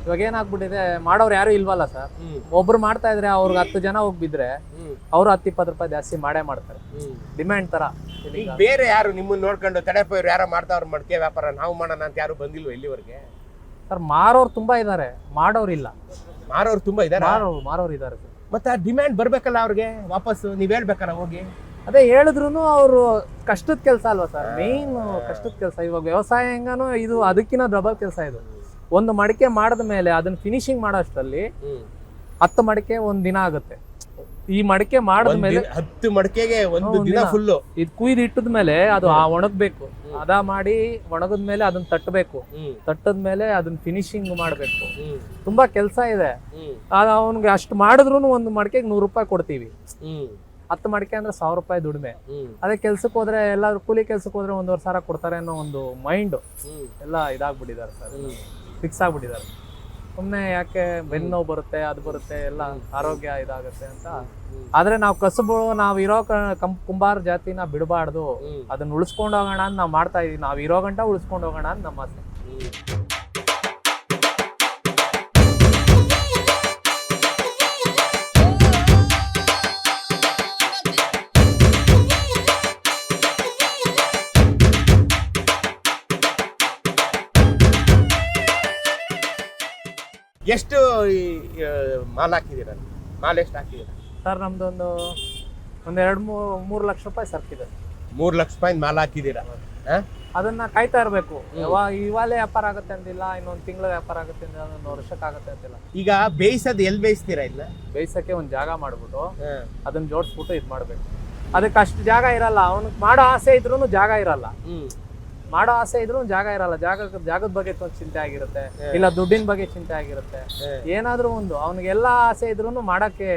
ಇವಾಗ ಏನಾಗ್ಬಿಟ್ಟಿದೆ ಮಾಡೋರು ಯಾರು ಇಲ್ವಲ್ಲ ಸರ್. ಒಬ್ರು ಮಾಡ್ತಾ ಇದ್ರೆ ಅವ್ರಿಗೆ ಹತ್ತು ಜನ ಹೋಗಿ ಬಿದ್ರೆ ಹ್ಮ್. ಅವ್ರು ಹತ್ತು ಇಪ್ಪತ್ತು ರೂಪಾಯಿ ಜಾಸ್ತಿ ಮಾಡೇ ಮಾಡ್ತಾರೆ. ಡಿಮ್ಯಾಂಡ್ ತರ. ಈಗ ಬೇರೆ ಯಾರು ನಿಮ್ಮನ್ನ ನೋಡ್ಕೊಂಡು ತಡೆಪ ಯಾರು ಯಾರೋ ಮಾಡ್ತಾವ್ರ ಮಡಕೆ ವ್ಯಾಪಾರ ನಾವು ಮಾಡೋಣ ಅಂತ ಯಾರು ಬಂದಿಲ್ವ ಇಲ್ಲಿವರೆಗೆ? ಸರ್ ಮಾರೋರು ತುಂಬಾ ಇದಾರೆ. ಮಾಡೋರಿಲ್ಲ ಮಾರೋರು ತುಂಬಾ ಇದ್ದಾರೆ ಮಾರೋರು ಮಾರೋರು ಇದ್ದಾರೆ ಸರ್. ಮತ್ತೆ ಆ ಡಿಮ್ಯಾಂಡ್ ಬರ್ಬೇಕಲ್ಲ ಅವ್ರಿಗೆ? ವಾಪಸ್ ನೀವ್ ಹೇಳ್ಬೇಕಲ್ಲ ಹೋಗಿ. ಅದೇ ಹೇಳಿದ್ರು ಅವರು ಕಷ್ಟದ ಕೆಲಸ ಅಲ್ವಾ ಸರ್? ಮೇನ್ ಕಷ್ಟದ ಕೆಲಸ. ಇವಾಗ ವ್ಯವಸಾಯ ಹೆಂಗಾನು ಇದು ಅದಕ್ಕಿಂತ ಡಬಲ್ ಕೆಲಸ ಇದು. ಒಂದು ಮಡಿಕೆ ಮಾಡಿದ ಮೇಲೆ ಅದನ್ನ ಫಿನಿಶಿಂಗ್ ಮಾಡೋಷ್ಟರಲ್ಲಿ ಹತ್ತು ಮಡಿಕೆ ಒಂದ್ ದಿನ ಆಗುತ್ತೆ. ಈ ಮಡಿಕೆ ಮಾಡಿದ ಒಂದ್ ಮೇಲೆ ಹತ್ತು ಮಡಿಕೆಗೆ ಒಂದು ದಿನ. ಫುಲ್ಲು ಇದು ಕುಯ್ದು ಇಟ್ಟದ ಮೇಲೆ ಅದು ಆ ಒಣಗ್ಬೇಕು. ಅದ ಮಾಡಿ ಒಣಗದ ಮೇಲೆ ಅದನ್ನ ತಟ್ಟಬೇಕು. ತಟ್ಟದ ಮೇಲೆ ಅದನ್ನ ಫಿನಿಶಿಂಗ್ ಮಾಡಬೇಕು. ತುಂಬಾ ಕೆಲಸ ಇದೆ. ಅವ್ನಿಗೆ ಅಷ್ಟು ಮಾಡಿದ್ರು ಒಂದು ಮಡಿಕೆಗೆ ನೂರು ರೂಪಾಯಿ ಕೊಡ್ತೀವಿ. ಹತ್ತು ಮಡಿಕೆ ಅಂದ್ರೆ ಸಾವಿರ ರೂಪಾಯಿ ದುಡಿಮೆ. ಅದೇ ಕೆಲ್ಸಕ್ಕೆ ಹೋದ್ರೆ ಎಲ್ಲಾದ್ರೂ ಕೂಲಿ ಕೆಲ್ಸಕ್ಕೆ ಹೋದ್ರೆ ಒಂದೂವರೆ ಸಾವಿರ ಕೊಡ್ತಾರೆ ಅನ್ನೋ ಒಂದು ಮೈಂಡ್ ಎಲ್ಲ ಇದಾಗ್ಬಿಟ್ಟಿದ್ದಾರೆ ಸರ್. ಫಿಕ್ಸ್ ಆಗ್ಬಿಟ್ಟಿದ್ದಾರೆ. ಸುಮ್ಮನೆ ಯಾಕೆ ಬೆನ್ನು ನೋವು ಬರುತ್ತೆ ಅದು ಬರುತ್ತೆ ಎಲ್ಲ ಆರೋಗ್ಯ ಇದಾಗುತ್ತೆ ಅಂತ. ಆದ್ರೆ ನಾವು ಕಸಬು ನಾವು ಇರೋ ಕಂ ಕುಂಬಾರ ಜಾತಿನ ಬಿಡಬಾರ್ದು. ಅದನ್ನ ಉಳಿಸ್ಕೊಂಡು ಹೋಗೋಣ ಅಂತ ನಾವು ಮಾಡ್ತಾ ಇದೀವಿ. ನಾವು ಇರೋ ಗಂಟ ಉಳಿಸ್ಕೊಂಡು ಹೋಗೋಣ ಅಂತ ನಮ್ಮ ಆಸೆ. ಎಷ್ಟು ಈ, ಮಾಲ್ ಹಾಕಿದ್ದೀರ ಮಾಲ್ ಎಷ್ಟು ಹಾಕಿದ್ದೀರ? ಸರ್ ನಮ್ದೊಂದು ಒಂದು ಒಂದೆರಡು ಮೂರು ಮೂರು ಲಕ್ಷ ರೂಪಾಯಿ ಸರ್ಕಿದೆ. ಮೂರು ಲಕ್ಷ ರೂಪಾಯಿ ಮಾಲ್ ಹಾಕಿದ್ದೀರ? ಅದನ್ನ ಕಾಯ್ತಾ ಇರಬೇಕು. ಯಾವಾಗ ಇವಾಗಲೇ ವ್ಯಾಪಾರ ಆಗುತ್ತೆ ಅಂತಿಲ್ಲ ಇನ್ನೊಂದು ತಿಂಗಳ ವ್ಯಾಪಾರ ಆಗುತ್ತೆ ಅಂತಿಲ್ಲ ಒಂದು ವರ್ಷಕ್ಕೆ ಆಗುತ್ತೆ ಅಂತಿಲ್ಲ ಈಗ ಬೇಯಿಸೋದು ಎಲ್ಲಿ ಬೇಯಿಸ್ತೀರಾ ಇಲ್ಲ? ಬೇಯಿಸಕ್ಕೆ ಒಂದು ಜಾಗ ಮಾಡ್ಬಿಟ್ಟು ಅದನ್ನ ಜೋಡಿಸ್ಬಿಟ್ಟು ಇದು ಮಾಡಬೇಕು. ಅದಕ್ಕೆ ಅಷ್ಟು ಜಾಗ ಇರಲ್ಲ. ಅವ್ನಿಗೆ ಮಾಡೋ ಆಸೆ ಇದ್ರೂ ಜಾಗ ಇರಲ್ಲ. ಮಾಡೋ ಆಸೆ ಇದ್ರೂ ಜಾಗ ಇರಲ್ಲ. ಜಾಗ ಜಾಗದ ಬಗ್ಗೆ ಚಿಂತೆ ಆಗಿರುತ್ತೆ. ಇಲ್ಲ ದುಡ್ಡಿನ ಬಗ್ಗೆ ಚಿಂತೆ ಆಗಿರುತ್ತೆ. ಏನಾದ್ರೂ ಒಂದು ಅವ್ನಿಗೆಲ್ಲ ಆಸೆ ಇದ್ರೂ ಮಾಡಕ್ಕೆ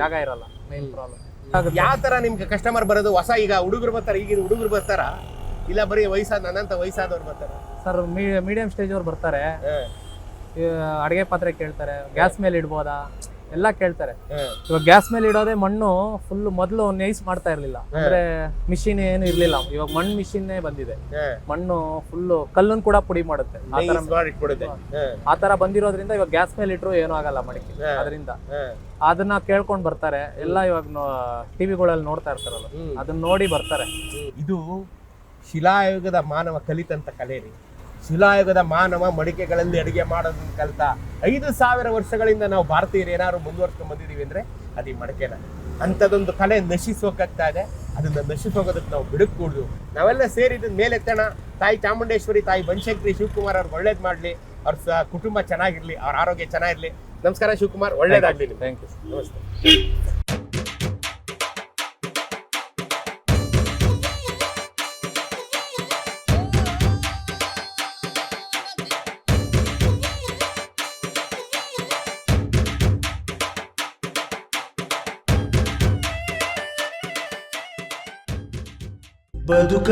ಜಾಗ ಇರಲ್ಲ. ಮೇನ್ ಪ್ರಾಬ್ಲಮ್ ಯಾವ ತರ ನಿಮ್ಗೆ ಕಸ್ಟಮರ್ ಬರೋದು? ಹೊಸ ಈಗ ಹುಡುಗರು ಬರ್ತಾರ ಈಗಿನ ಹುಡುಗರು ಬರ್ತಾರ? ಇಲ್ಲ ಬರೀ ವಯಸ್ಸಾದ ನನ್ನಂತ ವಯಸ್ಸಾದವ್ರು ಬರ್ತಾರ? ಸರ್ ಮೀಡಿಯಂ ಸ್ಟೇಜ್ ಅವ್ರು ಬರ್ತಾರೆ. ಅಡಿಗೆ ಪಾತ್ರೆ ಕೇಳ್ತಾರೆ. ಗ್ಯಾಸ್ ಮೇಲೆ ಇಡ್ಬೋದಾ? ಎಲ್ಲ ಕೇಳ್ತಾರೆ. ಇವಾಗ ಗ್ಯಾಸ್ ಮೇಲೆ ಇಡೋದೇ ಮಣ್ಣು ಫುಲ್ ಮೊದಲು ನೈಸ್ ಮಾಡ್ತಾ ಇರ್ಲಿಲ್ಲ. ಅಂದ್ರೆ ಮಿಷಿನ್ ಏನು ಇರ್ಲಿಲ್ಲ. ಇವಾಗ ಮಣ್ಣು ಮಿಷಿನ್ ಬಂದಿದೆ. ಮಣ್ಣು ಫುಲ್ ಕಲ್ಲನ್ನು ಕೂಡ ಪುಡಿ ಮಾಡುತ್ತೆ. ಆತರ ಬಂದಿರೋದ್ರಿಂದ ಇವಾಗ ಗ್ಯಾಸ್ ಮೇಲೆ ಇಟ್ರು ಏನೂ ಆಗಲ್ಲ ಮಡಿಕೆ. ಅದರಿಂದ. ಅದನ್ನ ಕೇಳ್ಕೊಂಡ್ ಬರ್ತಾರೆ. ಎಲ್ಲ ಇವಾಗ ಟಿವಿಗಳಲ್ಲಿ ನೋಡ್ತಾ ಇರ್ತಾರಲ್ಲ. ಅದನ್ನ ನೋಡಿ ಬರ್ತಾರೆ. ಇದು ಶಿಲಾಯುಗದ ಮಾನವ ಕಲಿತಂತ ಕಲೆ ರೀ. ಶಿಲಾಯುಗದ ಮಾನವ ಮಡಿಕೆಗಳಲ್ಲಿ ಅಡುಗೆ ಮಾಡೋದನ್ನು ಕಲಿತ ಐದು ಸಾವಿರ ವರ್ಷಗಳಿಂದ ನಾವು ಭಾರತೀಯರು ಏನಾದ್ರು ಮುಂದುವರ್ಸ್ಕೊಂಡು ಬಂದಿದ್ದೀವಿ ಅಂದ್ರೆ ಅದು ಈ ಮಡಕೆನ. ಅಂಥದ್ದೊಂದು ಕಲೆ ನಶಿಸೋಕಾಗ್ತಾ ಇದೆ. ಅದನ್ನ ನಶಿಸೋಗೋದಕ್ಕೆ ನಾವು ಬಿಡಕ್ಕೂಡ್ದು ನಾವೆಲ್ಲ ಸೇರಿದ ಮೇಲೆ ತಣ ತಾಯಿ ಚಾಮುಂಡೇಶ್ವರಿ ತಾಯಿ ಬನಶಂಕರಿ ಶಿವಕುಮಾರ್ ಅವ್ರು ಒಳ್ಳೇದ್ ಮಾಡ್ಲಿ. ಅವ್ರ ಸ ಕುಟುಂಬ ಚೆನ್ನಾಗಿರ್ಲಿ ಅವ್ರ ಆರೋಗ್ಯ ಚೆನ್ನಾಗಿರ್ಲಿ. ನಮಸ್ಕಾರ ಶಿವಕುಮಾರ್ ಒಳ್ಳೇದಾಗಲಿ ಥ್ಯಾಂಕ್ ಯು ನಮಸ್ತೆ. ಬದುಕ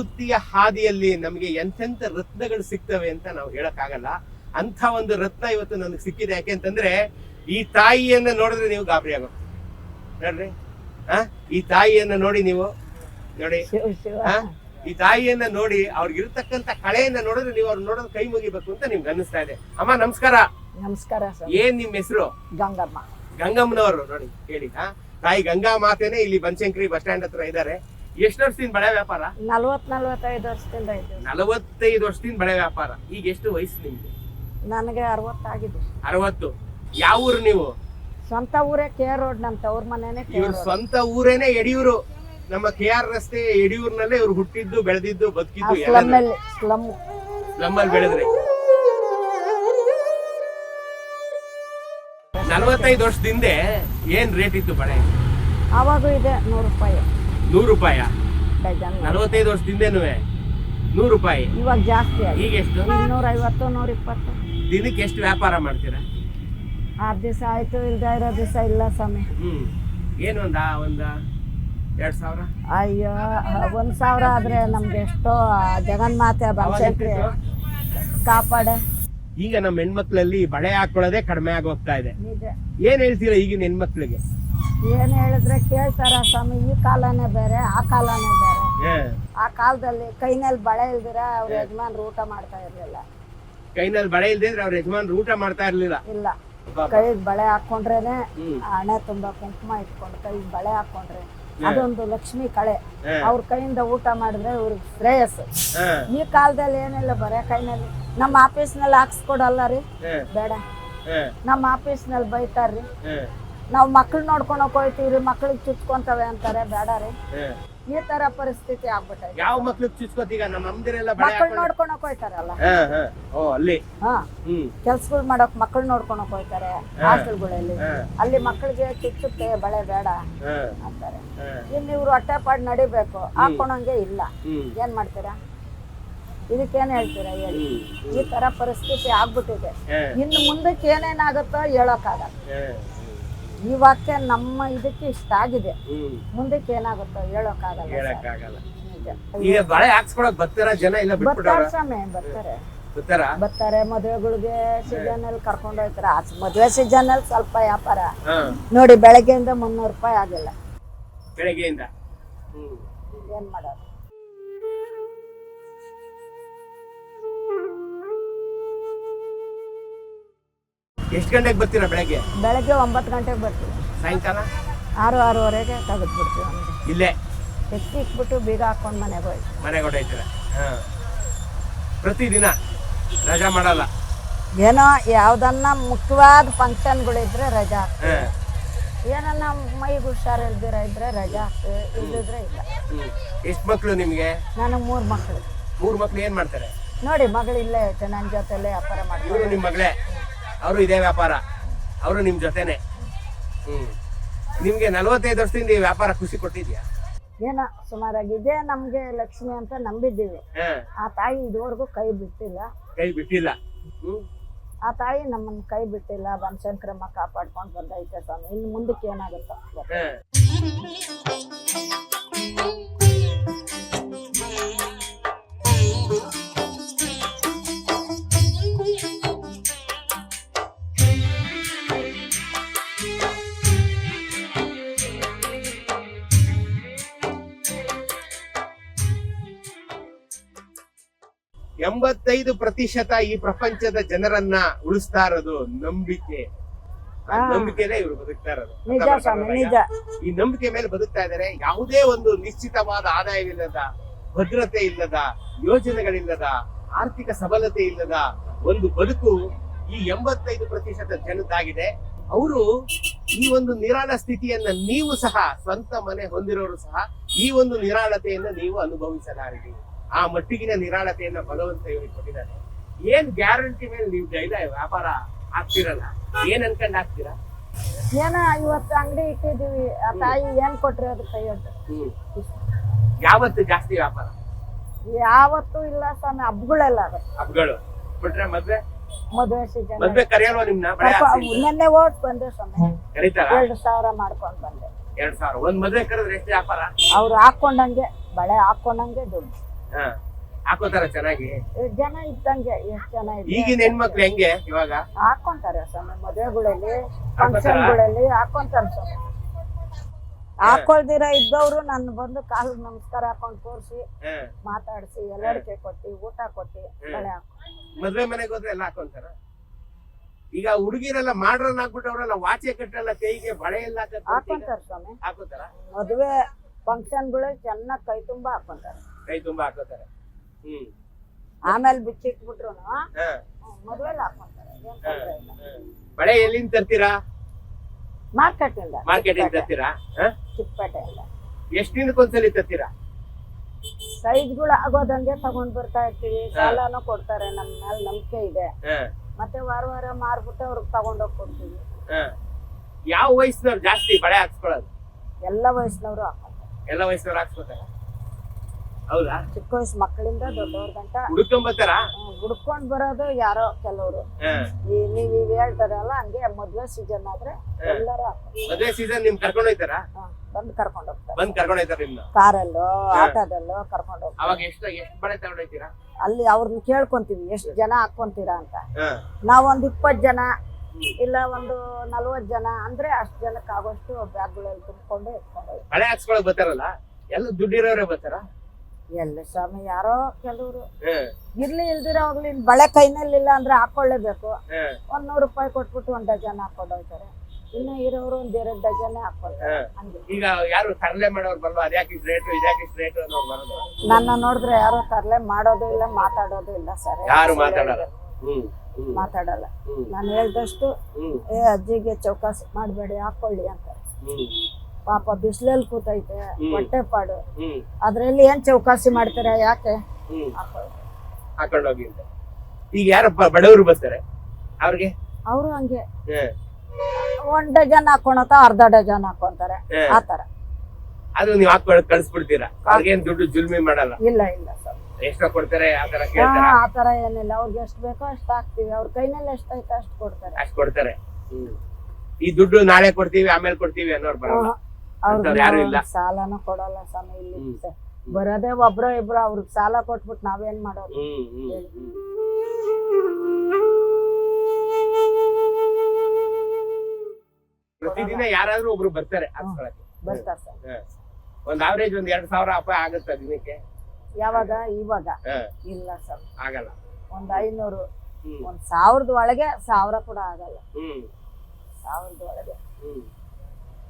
ಬಾಳ ಹಾದಿಯಲ್ಲಿ ನಮಗೆ ಎಂತೆಂತ ರತ್ನಗಳು ಸಿಗ್ತವೆ ಅಂತ ನಾವು ಹೇಳಕ್ಕಾಗಲ್ಲ. ಅಂತ ಒಂದು ರತ್ನ ಇವತ್ತು ನನಗೆ ಸಿಕ್ಕಿದೆ. ಯಾಕೆಂತಂದ್ರೆ ಈ ತಾಯಿಯನ್ನ ನೋಡಿದ್ರೆ ನೀವು ಗಾಬರಿ ಆಗುತ್ತೆ ನೋಡ್ರಿ? ಆ? ಈ ತಾಯಿಯನ್ನ ನೋಡಿ ನೀವು ನೋಡಿ. ಆ? ಈ ತಾಯಿಯನ್ನ ನೋಡಿ ಅವ್ರಿಗಿರ್ತಕ್ಕಂತ ಕಳೆಯನ್ನ ನೋಡಿದ್ರೆ ನೀವು ಅವ್ರು ನೋಡೋದು ಕೈ ಮುಗಿಬೇಕು ಅಂತ ನಿಮ್ಗೆ ಅನ್ನಿಸ್ತಾ ಇದೆ. ಅಮ್ಮ ನಮಸ್ಕಾರ. ನಮಸ್ಕಾರ ಏನ್ ನಿಮ್ ಹೆಸರು? ಗಂಗಮ್ಮ. ಗಂಗಮ್ಮನವರು ನೋಡಿ ಹೇಳಿ ಹಾ ತಾಯಿ ಗಂಗಾ ಮಾತೇನೆ ಇಲ್ಲಿ ಬನಶಂಕರಿ ಬಸ್ ಸ್ಟ್ಯಾಂಡ್ ಹತ್ರ ಇದ್ದಾರೆ. ಎಷ್ಟು ವರ್ಷದಿಂದ ಬಳೆ ವ್ಯಾಪಾರ? ನಲ್ವತ್ ನಲ್ವತ್ತೈದು ವರ್ಷದಿಂದ ಇದ್ದೀವಿ ನಲವತ್ತೈದು ವರ್ಷದಿಂದ ಬಳೆ ವ್ಯಾಪಾರ. ಈಗ ಎಷ್ಟು ವಯಸ್ಸು ನಿಮ್ಗೆ ನನಗೆ ಅರವತ್ತಾಗಿದೆ ಅರವತ್ತು. ಯಾವ ಊರು ನೀವು? ಸ್ವಂತ ಊರೇ ಕೆ ರೋಡ್ ನಮ್ಮ ತವ್ರ ಮನೆನೇ ಕೆ ಇವ್ರ ರೋಡ್. ಸ್ವಂತ ಊರೇನೆ ಯಡಿಯೂರು. ನಮ್ಮ ಕೆ ಆರ್ ರಸ್ತೆ ಯಡಿಯೂರ್ನಲ್ಲೇ ಇವ್ರು ಹುಟ್ಟಿದ್ದು ಬೆಳೆದಿದ್ದು ಬದುಕಿದ್ದು ಸ್ಲಮ್ ಅಲ್ಲಿ ಸ್ಲಮ್ ನಮ್ಮಲ್ಲಿ ಬೆಳೆದ್ರಿ. ನಲವತ್ತೈದು ವರ್ಷದಿಂದ ಏನ್ ರೇಟ್ ಇತ್ತು ಬಳೆ ಅವಾಗೂ ಇದೆ ನೂರು ರೂಪಾಯಿ. ನೂರು ರೂಪಾಯ. ಡಜನ್ ನಲವತ್ತೈದು ವರ್ಷದಿಂದೇನು ನೂರು ರೂಪಾಯಿ. ಇವಾಗ ಜಾಸ್ತಿ ಆಗಿದೆ ಈಗ ಎಷ್ಟು? ಇನ್ನೂರ ಐವತ್ತು ನೂರ ಇಪ್ಪತ್ತು ದಿನಕ್ಕೆ ಎಷ್ಟು ವ್ಯಾಪಾರ ಮಾಡ್ತೀರಾ? ಆರು ದಿವಸ ಆಯ್ತು ಇಲ್ದ ಇರೋ ದಿವಸ ಇಲ್ಲ ಸ್ವಾಮಿ. ಹ್ಮ್. ಏನು ಒಂದ ಒಂದ ಎರಡ್ ಸಾವಿರ? ಅಯ್ಯೋ ಒಂದ್ ಸಾವಿರ ಆದ್ರೆ ನಮ್ಗೆ ಎಷ್ಟೋ ಆ ಜಗನ್ಮಾತೆ ಕಾಪಾಡ. ಈಗ ನಮ್ಮ ಹೆಣ್ಮಕ್ಳಲ್ಲಿ ಬಳೆ ಹಾಕೊಳ್ಳೋದೇ ಕಡಿಮೆ ಆಗೋಗ್ತಾ ಇದೆ. ನಿಜ. ಏನ್ ಹೇಳ್ತೀರಾ ಈಗಿನ ಹೆಣ್ಮಕ್ಳಿಗೆ? ಏನ್ ಹೇಳಿದ್ರೆ ಕೇಳ್ತಾರ ಸ್ವಾಮಿ ಈ ಕಾಲನೇ ಬೇರೆ ಆ ಕಾಲನೇ ಬೇರೆ. ಆ ಕಾಲದಲ್ಲಿ ಕೈನಲ್ಲಿ ಬಳೆ ಇಲ್ದಿರ ಅವ್ರ ಯಜಮಾನ್ರು ಊಟ ಮಾಡ್ತಾ ಇರ್ಲಿಲ್ಲ. ಕೈನಲ್ಲಿ ಬಳೆ ಇಲ್ದಿದ್ರೆ ಅವ್ರ ಯಜಮಾನ್ರು ಊಟ ಮಾಡ್ತಾ ಇರ್ಲಿಲ್ಲ. ಇಲ್ಲ. ಕೈಗೆ ಬಳೆ ಹಾಕೊಂಡ್ರೇನೆ ಹಣೆ ತುಂಬಾ ಕುಂಕುಮ ಇಟ್ಕೊಂಡು ಕೈಗೆ ಬಳೆ ಹಾಕೊಂಡ್ರೆ ಅದೊಂದು ಲಕ್ಷ್ಮಿ ಕಳೆ. ಅವ್ರ ಕೈಯಿಂದ ಊಟ ಮಾಡಿದ್ರೆ ಇವ್ರಿಗೆ ಶ್ರೇಯಸ್ಸು. ಈ ಕಾಲದಲ್ಲಿ ಏನಿಲ್ಲ ಬರೇ ಕೈನಲ್ಲಿ. ನಮ್ಮ ಆಫೀಸ್ನಲ್ಲಿ ಹಾಕ್ಸ್ಕೊಡಲ್ಲ ರೀ? ಬೇಡ. ನಮ್ಮ ಆಫೀಸ್ನಲ್ಲಿ ಬೈತಾರ್ರಿ. ನಾವು ಮಕ್ಳು ನೋಡ್ಕೊಳಕ್ ಹೋಗ್ತೀವ್ರಿ ಮಕ್ಳಿಗೆ ಚುಚ್ಕೊಂತವೆ ಅಂತಾರೆ ಬೇಡ ರೀ. ಈ ತರ ಪರಿಸ್ಥಿತಿ ಆಗ್ಬಿಟ್ಟೈತೆ. ಯಾವ ಮಕ್ಳಿಗೆ ಚುಚ್ಕೋತೀಗ ನಮ್ಮ ಅಮ್ಮದಿರೆಲ್ಲ ಬಳೆ ಮಕ್ಳು ಹಾಕೊಂಡು ನೋಡ್ಕೊಳಕ್ ಹೋಯ್ತಾರಲ್ಲ? ಹ, ಹ. ಓ ಅಲ್ಲಿ. ಹಾ. ಹ್ಮ್. ಕೆಲ್ಸಗಳು ಮಾಡಕ್ ಮಕ್ಳು ನೋಡ್ಕೊಂಡು ಹೋಗ್ತಾರೆ ಹಾಸ್ಟೆಲ್ಗಳಲ್ಲಿ. ಹ. ಅಲ್ಲಿ ಮಕ್ಕಳಿಗೆ ಚುಚ್ಚುತ್ತೆ ಬಳೆ ಬೇಡ ಹ. ಅಂತಾರೆ. ಹ. ಇನ್ನು ಇವ್ರು ಹೊಟ್ಟೆ ಪಾಡ್ ನಡಿಬೇಕು ಹಾಕೊಳಂಗೆ ಇಲ್ಲ. ಹ್ಮ್. ಏನ್ ಮಾಡ್ತೀರಾ? ಇದಕ್ಕೇನ್ ಹೇಳ್ತೀರಾ ಹೇಳಿ? ಹ್ಮ್. ಈ ತರ ಪರಿಸ್ಥಿತಿ ಆಗ್ಬಿಟ್ಟಿದೆ. ಹ. ಇನ್ನು ಮುಂದಕ್ಕೆ ಏನೇನಾಗುತ್ತೋ ಹೇಳೋಕ್ಕಾಗಲ್ಲ. ಹ. ಈ ವಾಕ್ಯ ನಮ್ಮ ಇದಕ್ಕೆ ಇಷ್ಟ ಆಗಿದೆ. ಮುಂದಕ್ಕೆ ಏನಾಗುತ್ತೋ ಹೇಳೋಕ್ಕಾಗಲ್ಲ ಆಗಲ್ಲ ಹೇಳಕ್ಕಾಗಲ್ಲ. ಈಗ ಬಳೆ ಹಾಕ್ಸ್ಕೊಳಕ್ ಬರ್ತಾರ? ಜನ ಇಲ್ಲ ಬರ್ತಾರೆ ಸ್ವಾಮಿ ಬರ್ತಾರೆ. ಬರ್ತಾರ? ಬರ್ತಾರೆ ಮದುವೆಗಳಿಗೆ ಸೀಸನ್ ಅಲ್ಲಿ ಕರ್ಕೊಂಡು ಹೋಗ್ತಾರೆ. ಆ ಮದುವೆ ಸೀಸನ್ ಅಲ್ಲಿ ಸ್ವಲ್ಪ ವ್ಯಾಪಾರ. ನೋಡಿ ಬೆಳಗ್ಗೆಯಿಂದ ಮುನ್ನೂರು ರೂಪಾಯಿ ಆಗಿಲ್ಲ. ಬೆಳಗ್ಗೆಯಿಂದ? ಏನ್ ಮಾಡೋದು? ಎಷ್ಟು ಗಂಟೆಗೆ ಬರ್ತೀರಾ ಬೆಳಗ್ಗೆ? ಬೆಳಗ್ಗೆ ಒಂಬತ್ತು ಗಂಟೆಗೆ ಬರ್ತೀವಿ. ಸಾಯಂಕಾಲ? ಆರು ಆರೂವರೆಗೆ ತೆಗೆದ್ಬಿಡ್ತೀವಿ ಬಿಡ್ತೀವಿ ಇಲ್ಲೇ? ಹೆಚ್ಚಿ ಇಟ್ಬಿಟ್ಟು ಬೀಗ ಹಾಕೊಂಡು ಮನೆಗೆ ಹೋಯ್ತು ಮನೆಗೆ ಹೊಡೆಯ್ತೀರ ಹಾ. ಪ್ರತಿದಿನ ರಜಾ ಮಾಡಲ್ಲ? ಏನೋ ಯಾವ್ದನ್ನ ಮುಖ್ಯವಾದ ಫಂಕ್ಷನ್ಗಳಿದ್ರೆ ರಜಾ ಹಾ. ಏನನ್ನ ಮೈಗೆ ಹುಷಾರಿಲ್ದಿರ ಇದ್ರೆ ರಜಾ ಹಾಕ್ತೀವಿ ಇಲ್ದಿದ್ರೆ ಇಲ್ಲ. ಎಷ್ಟು ಮಕ್ಳು ನಿಮಗೆ? ನನಗೆ ಮೂರು ಮಕ್ಕಳು ಮೂರು ಮಕ್ಳು ಏನು ಮಾಡ್ತಾರೆ? ನೋಡಿ ಮಗಳು ಇಲ್ಲೇ ಐತೆ ನನ್ನ ಜೊತೆಲೇ ವ್ಯಾಪಾರ ಇವರು ಮಾಡ್ತಾರೆ ನಿಮ್ ಮಗಳೇ? ಅವರು ಇದೇ ವ್ಯಾಪಾರ ಅವರು ನಿಮ್ ಜೊತೆನೆ. ಹ್ಮ್. ನಿಮ್ಗೆ ನಲವತ್ತೈದು ವರ್ಷದಿಂದ ಈ ವ್ಯಾಪಾರ ಖುಷಿ ಕೊಟ್ಟಿದ್ಯಾ? ಏನೋ ಸುಮಾರಾಗಿ ಇದೇ ನಮ್ಗೆ ಲಕ್ಷ್ಮಿ ಅಂತ ನಂಬಿದ್ದೀವಿ. ಹಾ. ಆ ತಾಯಿ ಇದುವರೆಗೂ ಕೈ ಬಿಟ್ಟಿಲ್ಲ. ಕೈ ಬಿಟ್ಟಿಲ್ಲ. ಹ್ಮ್. ಆ ತಾಯಿ ನಮ್ಮನ್ನ ಕೈ ಬಿಟ್ಟಿಲ್ಲ ಬನಶಂಕರಮ್ಮ ಕಾಪಾಡ್ಕೊಂಡು ಬಂದೈತೆ ಸ್ವಾಮಿ. ಇನ್ನು ಮುಂದಕ್ಕೆ ಏನಾಗುತ್ತೋ ಗೊತ್ತಿಲ್ಲ. ಹಾ. ಎಂಬತ್ತೈದು ಪ್ರತಿಶತ ಈ ಪ್ರಪಂಚದ ಜನರನ್ನ ಉಳಿಸ್ತಾ ಇರೋದು ನಂಬಿಕೆ. ಆ ನಂಬಿಕೆನೇ ಇವರು ಬದುಕ್ತಾ ಇರೋದು. ನಿಜ ಸ್ವಾಮಿ ನಿಜ. ಈ ನಂಬಿಕೆ ಮೇಲೆ ಬದುಕ್ತಾ ಇದ್ದಾರೆ ಯಾವುದೇ ಒಂದು ನಿಶ್ಚಿತವಾದ ಆದಾಯವಿಲ್ಲದ ಭದ್ರತೆ ಇಲ್ಲದ ಯೋಜನೆಗಳಿಲ್ಲದ ಆರ್ಥಿಕ ಸಬಲತೆ ಇಲ್ಲದ ಒಂದು ಬದುಕು ಈ ಎಂಬತ್ತೈದು ಪ್ರತಿಶತ ಜನದ್ದಾಗಿದೆ. ಅವರು ಈ ಒಂದು ನಿರಾಳ ಸ್ಥಿತಿಯನ್ನ ನೀವು ಸಹ ಸ್ವಂತ ಮನೆ ಹೊಂದಿರೋರು ಸಹ ಈ ಒಂದು ನಿರಾಳತೆಯನ್ನ ನೀವು ಅನುಭವಿಸಲಾರಿರಿ. ಆ ಮಟ್ಟಿಗಿನ ನಿರಾಳತೆಯನ್ನ ಭಗವಂತ ಇವರಿಗೆ ಕೊಟ್ಟಿದ್ದಾರೆ ಏನ್ ಗ್ಯಾರಂಟಿ ಮೇಲೆ ನೀವು ಡೈಲ ವ್ಯಾಪಾರ ಆಗ್ತಿರಲ್ಲ? ಏನ್ ಅನ್ಕೊಂಡ್ ಆಗ್ತೀರಾ? ಏನ ಇವತ್ತು ಅಂಗಡಿ ಇಟ್ಟಿದೀವಿ ಆ ತಾಯಿ ಏನ್ ಕೊಟ್ರಿ ಅದ್ರ ಕೈ ಹ್ಮ್. ಯಾವತ್ತು ಜಾಸ್ತಿ ವ್ಯಾಪಾರ? ಯಾವತ್ತು ಇಲ್ಲ ಸ್ವಾಮಿ ಹಬ್ಬಗಳೆಲ್ಲ ಹಬ್ಬಗಳು. ಬಿಟ್ರೆ ಮದ್ವೆ? ಮದುವೆ ಸೀಸನ್ ಮದ್ವೆ ಕರೆಯಲ್ವಾ ನಿಮ್ನ? ನಿನ್ನೆ ಓಟ್ ಬಂದೆ ಸ್ವಾಮಿ. ಕರೀತಾರ ಎರಡು ಸಾವಿರ ಮಾಡ್ಕೊಂಡ್ ಬಂದೆ. ಎರಡ್ ಸಾವಿರ. ಒಂದ್ ಮದ್ವೆ ಕರೆದ್ರೆ ಎಷ್ಟು ವ್ಯಾಪಾರ? ಅವ್ರು ಹಾಕೊಂಡಂಗೆ ಬಳೆ ಹಾಕೊಂಡಂಗೆ ದುಡ್ಡು. ಹಾಕೋತಾರ ಚೆನ್ನಾಗಿ? ಜನ ಇದ್ದಂಗೆ ಎಷ್ಟ್ ಜನ ಇದೆ ಈಗಿನ ಹೆಣ್ಮಕ್ಳು ಹೆಂಗೆ ಇವಾಗ? ಹಾಕೊಂತಾರೆ ಸ್ವಾಮಿ ಮದುವೆಗಳಲ್ಲಿ ಫಂಕ್ಷನ್ಗಳಲ್ಲಿ ಹಾಕೊಂತಾರೆ ಸ್ವಾಮಿ ಹಾಕೊಳ್ದಿರ ಇದ್ದವ್ರು ನನ್ನ ಬಂದು ಕಾಲಿಗೆ ನಮಸ್ಕಾರ ಹಾಕೊಂಡ್ ತೋರಿಸಿ. ಮಾತಾಡ್ಸಿ ಎಲ್ಲರಿಕೆ ಕೊಟ್ಟಿ ಊಟ ಕೊಟ್ಟಿ ಬಳೆ ಹಾಕೊ ಮದ್ವೆ ಮನೆಗೆ ಹೋದ್ರೆ ಎಲ್ಲ ಹಾಕೊಂತಾರ? ಈಗ ಹುಡುಗಿರೆಲ್ಲ ಮಾಡ್ರನ್ ಹಾಕ್ಬಿಟ್ಟವ್ರೆಲ್ಲ ವಾಚೆ ಕಟ್ಟಲ್ಲ ಕೈಗೆ ಬಳೆ ಎಲ್ಲ ಹಾಕೊಂತಾರ ಹಾಕೊಂತಾರೆ ಸ್ವಾಮಿ. ಹಾಕೋತಾರ? ಮದುವೆ ಫಂಕ್ಷನ್ಗಳು ಚೆನ್ನಾಗಿ ಕೈ ತುಂಬಾ ಹಾಕೊಂತಾರೆ. ಕೈ ತುಂಬಾ ಹಾಕೋತಾರೆ ಹ್ಮ್. ಆಮೇಲೆ ಬಿಚ್ಚಿಟ್ಬಿಟ್ರು ಹಾ. ಮದುವೆಲಿ ಹಾಕೊಂತಾರೆ ಏನ್ ತೊಂದ್ರೆ ಇಲ್ಲ. ಬಳೆ ಎಲ್ಲಿಂದ ತರ್ತೀರಾ? ಮಾರ್ಕೆಟ್ ಇಂದ ಮಾರ್ಕೆಟ್ ಇಂದ ತರ್ತೀರಾ? ಹಾ? ಎಷ್ಟು ಎಷ್ಟ್ ದಿನಕ್ಕೊಂದ್ಸಲಿ ತರ್ತೀರಾ? ಸೈಜ್ಗಳು ಆಗೋದಂಗೆ ತಗೊಂಡ್ ಬರ್ತಾ ಇರ್ತೀವಿ. ಸಾಲನೂ ಕೊಡ್ತಾರೆ ನಮ್ ಮೇಲೆ ನಂಬಿಕೆ ಇದೆ. ಹಾ, ಮತ್ತೆ ವಾರ ವಾರ ಮಾರ್ಬಿಟ್ಟು ಅವ್ರಿಗೆ ತಗೊಂಡೋಗಿ ಕೊಡ್ತೀವಿ. ಹಾ. ಯಾವ ವಯಸ್ಸಿನವ್ರು ಜಾಸ್ತಿ ಬಳೆ ಹಾಕ್ಸ್ಕೊಳ್ಳೋದು? ಎಲ್ಲ ವಯಸ್ಸಿನವರು ಹಾಕೊಂತಾರೆ ಎಲ್ಲ ವಯಸ್ಸಿನವ್ರು ಹಾಕ್ಸ್ಕೊತಾರ ಹೌದಾ? ಚಿಕ್ಕ ವಯಸ್ಸು ಮಕ್ಕಳಿಂದ ದೊಡ್ಡವ್ರ ಗಂಟ ಹುಡುಕೊಂಬತ್ತಾರ ಹುಡ್ಕೊಂಡ್ ಬರೋದು ಯಾರೋ ಕೆಲವರು. ಈ ನೀವ್ ಈಗ ಹೇಳ್ತಾರಲ್ಲ ಹಂಗೆ ಮದ್ವೆ ಸೀಸನ್ ಆದ್ರೆ ಎಲ್ಲರೂ ಮದ್ವೆ ಸೀಸನ್ ನಿಮ್ ಕರ್ಕೊಂಡ್ ಹೋಯ್ತಾರಾ? ಬಂದು ಕರ್ಕೊಂಡ್ ಹೋಗ್ತಾರೆ. ಬಂದ್ ಕರ್ಕೊಂಡ್ ಹೋಯ್ತಾರ ನಿಮ್ನ? ಕಾರಲ್ಲೋ ಆಟೋದಲ್ಲೋ ಕರ್ಕೊಂಡ್ ಹೋಗ್ತಾರೆ. ಅವಾಗ ಎಷ್ಟು ಎಷ್ಟ್ ಬಳೆ ಅಲ್ಲಿ ಅವ್ರನ್ನ ಕೇಳ್ಕೊಂತೀವಿ ಎಷ್ಟು ಜನ ಹಾಕೊಂತೀರಾ ಅಂತ. ನಾವ್ ನಾವೊಂದ್ ಇಪ್ಪತ್ ಜನ ಇಲ್ಲ ಒಂದು ನಲ್ವತ್ ಜನ ಅಂದ್ರೆ ಅಷ್ಟ್ ಜನಕ್ಕೆ ಆಗೋಷ್ಟು ಬ್ಯಾಗ್ಗಳಲ್ಲಿ ತುಂಬಿಕೊಂಡು ಹಳೆ ಹಾಕ್ಸ್ಕೊಳಕ್ ಬರ್ತಾರಲ್ಲ? ಎಲ್ಲ ದುಡ್ಡಿರೋರೇ ಬರ್ತಾರ? ಎಲ್ಲ ಸ್ವಾಮಿ ಯಾರೋ ಕೆಲವರು. ಇರ್ಲಿ ಇಲ್ದಿರ ಹೋಗ್ಲಿ ಬಳೆ ಕೈನಲ್ಲಿಲ್ಲ ಅಂದ್ರೆ ಹಾಕೊಳ್ಳೇಬೇಕು. ಒಂದ್ ನೂರು ರೂಪಾಯಿ ಕೊಟ್ಬಿಟ್ಟು ಒಂದ್ ಡಜನ್ ಹಾಕೊಂಡು ಹೋಗ್ತಾರೆ. ಇನ್ನು ಇರೋರು ಒಂದ್ ಎರಡು ಡಜನ್ ಹಾಕೊಳ್ತಾರೆ ಹ್ಮ್. ಹಂಗೆ. ಈಗ ಯಾರು ತರಲೆ ಮಾಡೋರು ಬಲ್ವಾ ಅದ್ಯಾಕೆ ಇಷ್ಟು ರೇಟು ಇದ್ಯಾಕೆ ಇಷ್ಟು ರೇಟು ಅನ್ನೋರು ಬರೋದು? ನನ್ನ ನೋಡಿದ್ರೆ ಯಾರು ತರ್ಲೆ ಮಾಡೋದು ಇಲ್ಲ ಮಾತಾಡೋದು ಇಲ್ಲ ಸರ್ ಯಾರು ಮಾತಾಡಲ್ಲ? ಹ್ಮ್ ಮಾತಾಡಲ್ಲ. ನಾನು ಹೇಳ್ದಷ್ಟು ಏ ಅಜ್ಜಿಗೆ ಚೌಕಾಸಿ ಮಾಡಬೇಡಿ ಹಾಕೊಳ್ಳಿ ಅಂತಾರೆ ಪಾಪ ಬಿಸಿಲಲ್ಲಿ ಕೂತೈತೆ. ಹೊಟ್ಟೆ ಪಾಡು. ಅದ್ರಲ್ಲಿ ಏನ್ ಚೌಕಾಸಿ ಮಾಡ್ತಾರೆ ಯಾಕೆ? ಹಾಕೊಂಡೋಗಿ ಅಂತ. ಈಗ ಯಾರಪ್ಪ ಬಡವರು ಬರ್ತಾರೆ? ಅವ್ರಿಗೆ? ಅವರು ಹಂಗೆ. ಒನ್ ಒಂದ್ ಡಜನ್ ಹಾಕೊಳತ ಅರ್ಧ ಡಜನ್ ಹಾಕೊಂತಾರೆ. ಆತರ ಅದು ನೀವು ಹಾಕೊಳಕ್ ಕಳ್ಸ್ಬಿಡ್ತೀರಾ? ಅವ್ರಿಗೇನ್ ದುಡ್ಡು ಜುಲ್ಮಿ ಮಾಡಲ್ಲ? ಇಲ್ಲ ಇಲ್ಲ ಸರ್. ಎಷ್ಟೋ ಕೊಡ್ತಾರೆ ಆ ತರ ಕೇಳ್ತಾರ? ಆತರ ಏನಿಲ್ಲ. ಅವ್ರಿಗೆ ಎಷ್ಟು ಬೇಕೋ ಅಷ್ಟು ಹಾಕ್ತಿವಿ. ಅವ್ರ ಕೈನಲ್ಲಿ ಎಷ್ಟೈತೆ ಅಷ್ಟು ಕೊಡ್ತಾರೆ. ಅಷ್ಟ್ ಕೊಡ್ತಾರೆ. ಈ ದುಡ್ಡು ನಾಳೆ ಕೊಡ್ತೀವಿ ಆಮೇಲೆ ಕೊಡ್ತೀವಿ ಅನ್ನೋರು ಬರಲ್ಲ. ಅವ್ರಿಗೆ ಸಾಲನೂ ಕೊಡಲ್ಲ ಸ್ವಾಮಿ ಇಲ್ಲಿ ಬರೋದೇ ಒಬ್ರ ಇಬ್ರು ಅವ್ರಿಗೆ ಸಾಲ ಕೊಟ್ಬಿಟ್ಟು ನಾವೇನ್ ಮಾಡೋದು? ಪ್ರತಿದಿನ ಯಾರಾದ್ರೂ ಒಬ್ರು ಬರ್ತಾರೆ ಹಾಕ್ಸ್ಕೊಳಕ್ಕೆ ಬರ್ತಾರೆ ಸರ್. ಒಂದ್ ಆವರೇಜ್ ಒಂದ್ ಎರಡ್ ಸಾವಿರ ರೂಪಾಯಿ ಆಗುತ್ತೆ ದಿನಕ್ಕೆ? ಯಾವಾಗ? ಇವಾಗ. ಇಲ್ಲ ಸರ್. ಆಗಲ್ಲ. ಒಂದ್ ಐನೂರು ಒಂದ್ ಸಾವಿರದ ಒಳಗೆ ಸಾವಿರ ಕೂಡ ಆಗಲ್ಲ. ಸಾವಿರದ ಒಳಗೆ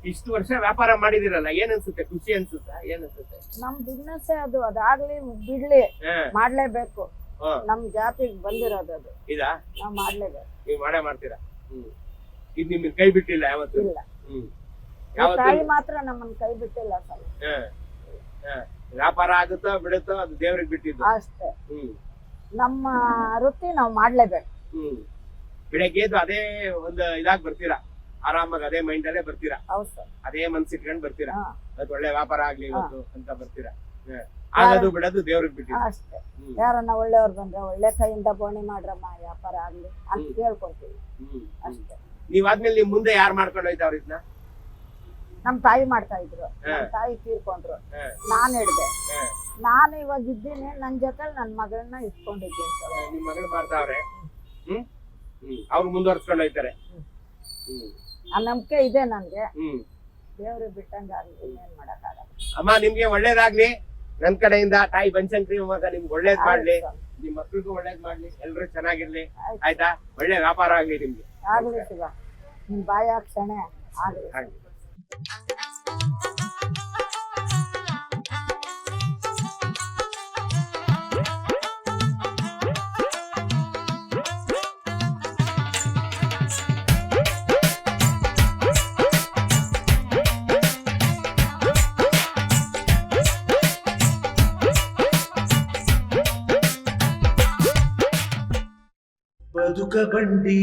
ಇಷ್ಟು ವರ್ಷ ವ್ಯಾಪಾರ ಮಾಡಿದಿರಲ್ಲ ಏನ್ ಅನ್ಸುತ್ತೆ ಖುಷಿ ಅನ್ಸುತ್ತಾ? ಏನ್ ಅನ್ಸುತ್ತೆ ನಮ್ ಬಿಸ್ನೆಸ್ ಅದು ಅದಾಗ್ಲಿ ಬಿಡ್ಲಿ ಹ್ಮ್ ಮಾಡ್ಲೇಬೇಕು. ನಮ್ ಜಾತಿಗೆ ಬಂದಿರೋದು ಅದು. ಇದಾ? ನಾವ್ ಮಾಡ್ಲೇಬೇಕು. ನೀವ್ ಮಾಡೇ ಮಾಡ್ತೀರಾ? ಹ್ಮ್. ಇದು ನಿಮ್ಗೆ ಕೈ ಬಿಟ್ಟಿಲ್ಲ ಯಾವತ್ತು? ಇಲ್ಲ. ಹ್ಮ್. ಈ ಯಾವತ್ತು? ತಾಯಿ ಮಾತ್ರ ನಮ್ಮನ್ ಕೈ ಬಿಟ್ಟಿಲ್ಲ ಸರ್. ಹ್ಮ್ ಹಾ. ವ್ಯಾಪಾರ ಆಗುತ್ತೋ ಬಿಡುತ್ತೋ ಅದು ದೇವ್ರಿಗೆ ಬಿಟ್ಟಿದ್ದು. ಅಷ್ಟೇ. ಹ್ಮ್. ನಮ್ಮ ವೃತ್ತಿ ನಾವ್ ಮಾಡ್ಲೇಬೇಕು. ಹ್ಮ್. ಬೆಳಗ್ಗೆ ಎದ್ದು ಅದೇ ಒಂದು ಇದಾಗ್ ಬರ್ತೀರಾ? ಆರಾಮಾಗಿ ಅದೇ ಮೈಂಡ್ ಅಲ್ಲೇ ಬರ್ತೀರಾ? ಹೌದು ಸರ್. ಅದೇ ಮನ್ಸ್ ಇಟ್ಕೊಂಡ್ ಬರ್ತೀರಾ ಅದ್ ಒಳ್ಳೆ ವ್ಯಾಪಾರ ಆಗ್ಲಿ ಇವತ್ತು ಅಂತ ಬರ್ತೀರಾ? ಹ್ಮ್. ಆಗೋದು ಬಿಡೋದು ದೇವ್ರಿಗೆ ಬಿಟ್ಟಿದ್ದು. ಅಷ್ಟೇ. ಹ್ಮ್. ಯಾರನ್ನ ಒಳ್ಳೆಯವ್ರು ಬಂದ್ರೆ ಒಳ್ಳೆ ಕೈಯಿಂದ ಬೋಣಿ ಮಾಡ್ರಮ್ಮ ವ್ಯಾಪಾರ ಆಗ್ಲಿ ಅಂತ ಹ್ಮ್. ಕೇಳ್ಕೊಂತೀವಿ ಹ್ಮ್ ಹ್ಮ್. ಅಷ್ಟೇ. ನೀವ್ ಆದ್ಮೇಲೆ ನಿಮ್ ಮುಂದೆ ಯಾರು ಮಾಡ್ಕೊಂಡು ಹೋಯ್ತಾವ್ರ ಇದನ್ನ ನಮ್ ತಾಯಿ ಮಾಡ್ತಾ ಇದ್ರು. ನಮ್ ತಾಯಿ ತೀರ್ಕೊಂಡ್ರು. ಹಾ. ನಾನ್ ಹಿಡ್ದೆ ಹಾ. ನಾನು ಇವಾಗ ಇದ್ದೀನಿ ನನ್ ಜೊತೆ ನನ್ ಮಗಳನ್ನ ಇಟ್ಕೊಂಡಿದ್ದೀನಿ ಸರ್. ನಿಮ್ ಮಗಳು ಮಾಡ್ತಾವ್ರೆ. ಹ್ಮ್? ಹ್ಮ್. ಅವ್ರು ಮುಂದುವರ್ಸ್ಕೊಂಡು ಹೋಯ್ತಾರೆ. ಹ್ಮ್. ಆ ನಂಬಿಕೆ ಇದೆ ನನ್ಗೆ. ಹ್ಮ್. ದೇವ್ರಿಗೆ ಬಿಟ್ಟಂಗ ಏನ್ ಮಾಡಕ್ಕಾಗಲ್ಲ. ಅಮ್ಮ ನಿಮ್ಗೆ ಒಳ್ಳೇದಾಗ್ಲಿ. ನನ್ ಕಡೆಯಿಂದ ತಾಯಿ ಬನಶಂಕರಿ ಮಗ ನಿಮ್ಗೆ ಒಳ್ಳೇದ್ ಮಾಡ್ಲಿ. ನಿಮ್ ಮಕ್ಳಿಗೂ ಒಳ್ಳೇದ್ ಮಾಡ್ಲಿ. ಎಲ್ರು ಚೆನ್ನಾಗಿರ್ಲಿ. ಆಯ್ತಾ. ಒಳ್ಳೆ ವ್ಯಾಪಾರ ಆಗ್ಲಿ ನಿಮ್ಗೆ. ಆಗ್ಲಿ ಶಿವ. ನಿಮ್ ಬಾಯಿ ಕ್ಷಣೆ ಆಗ್ಲಿ. ಆಗ್ಲಿ. ಬಂಡಿ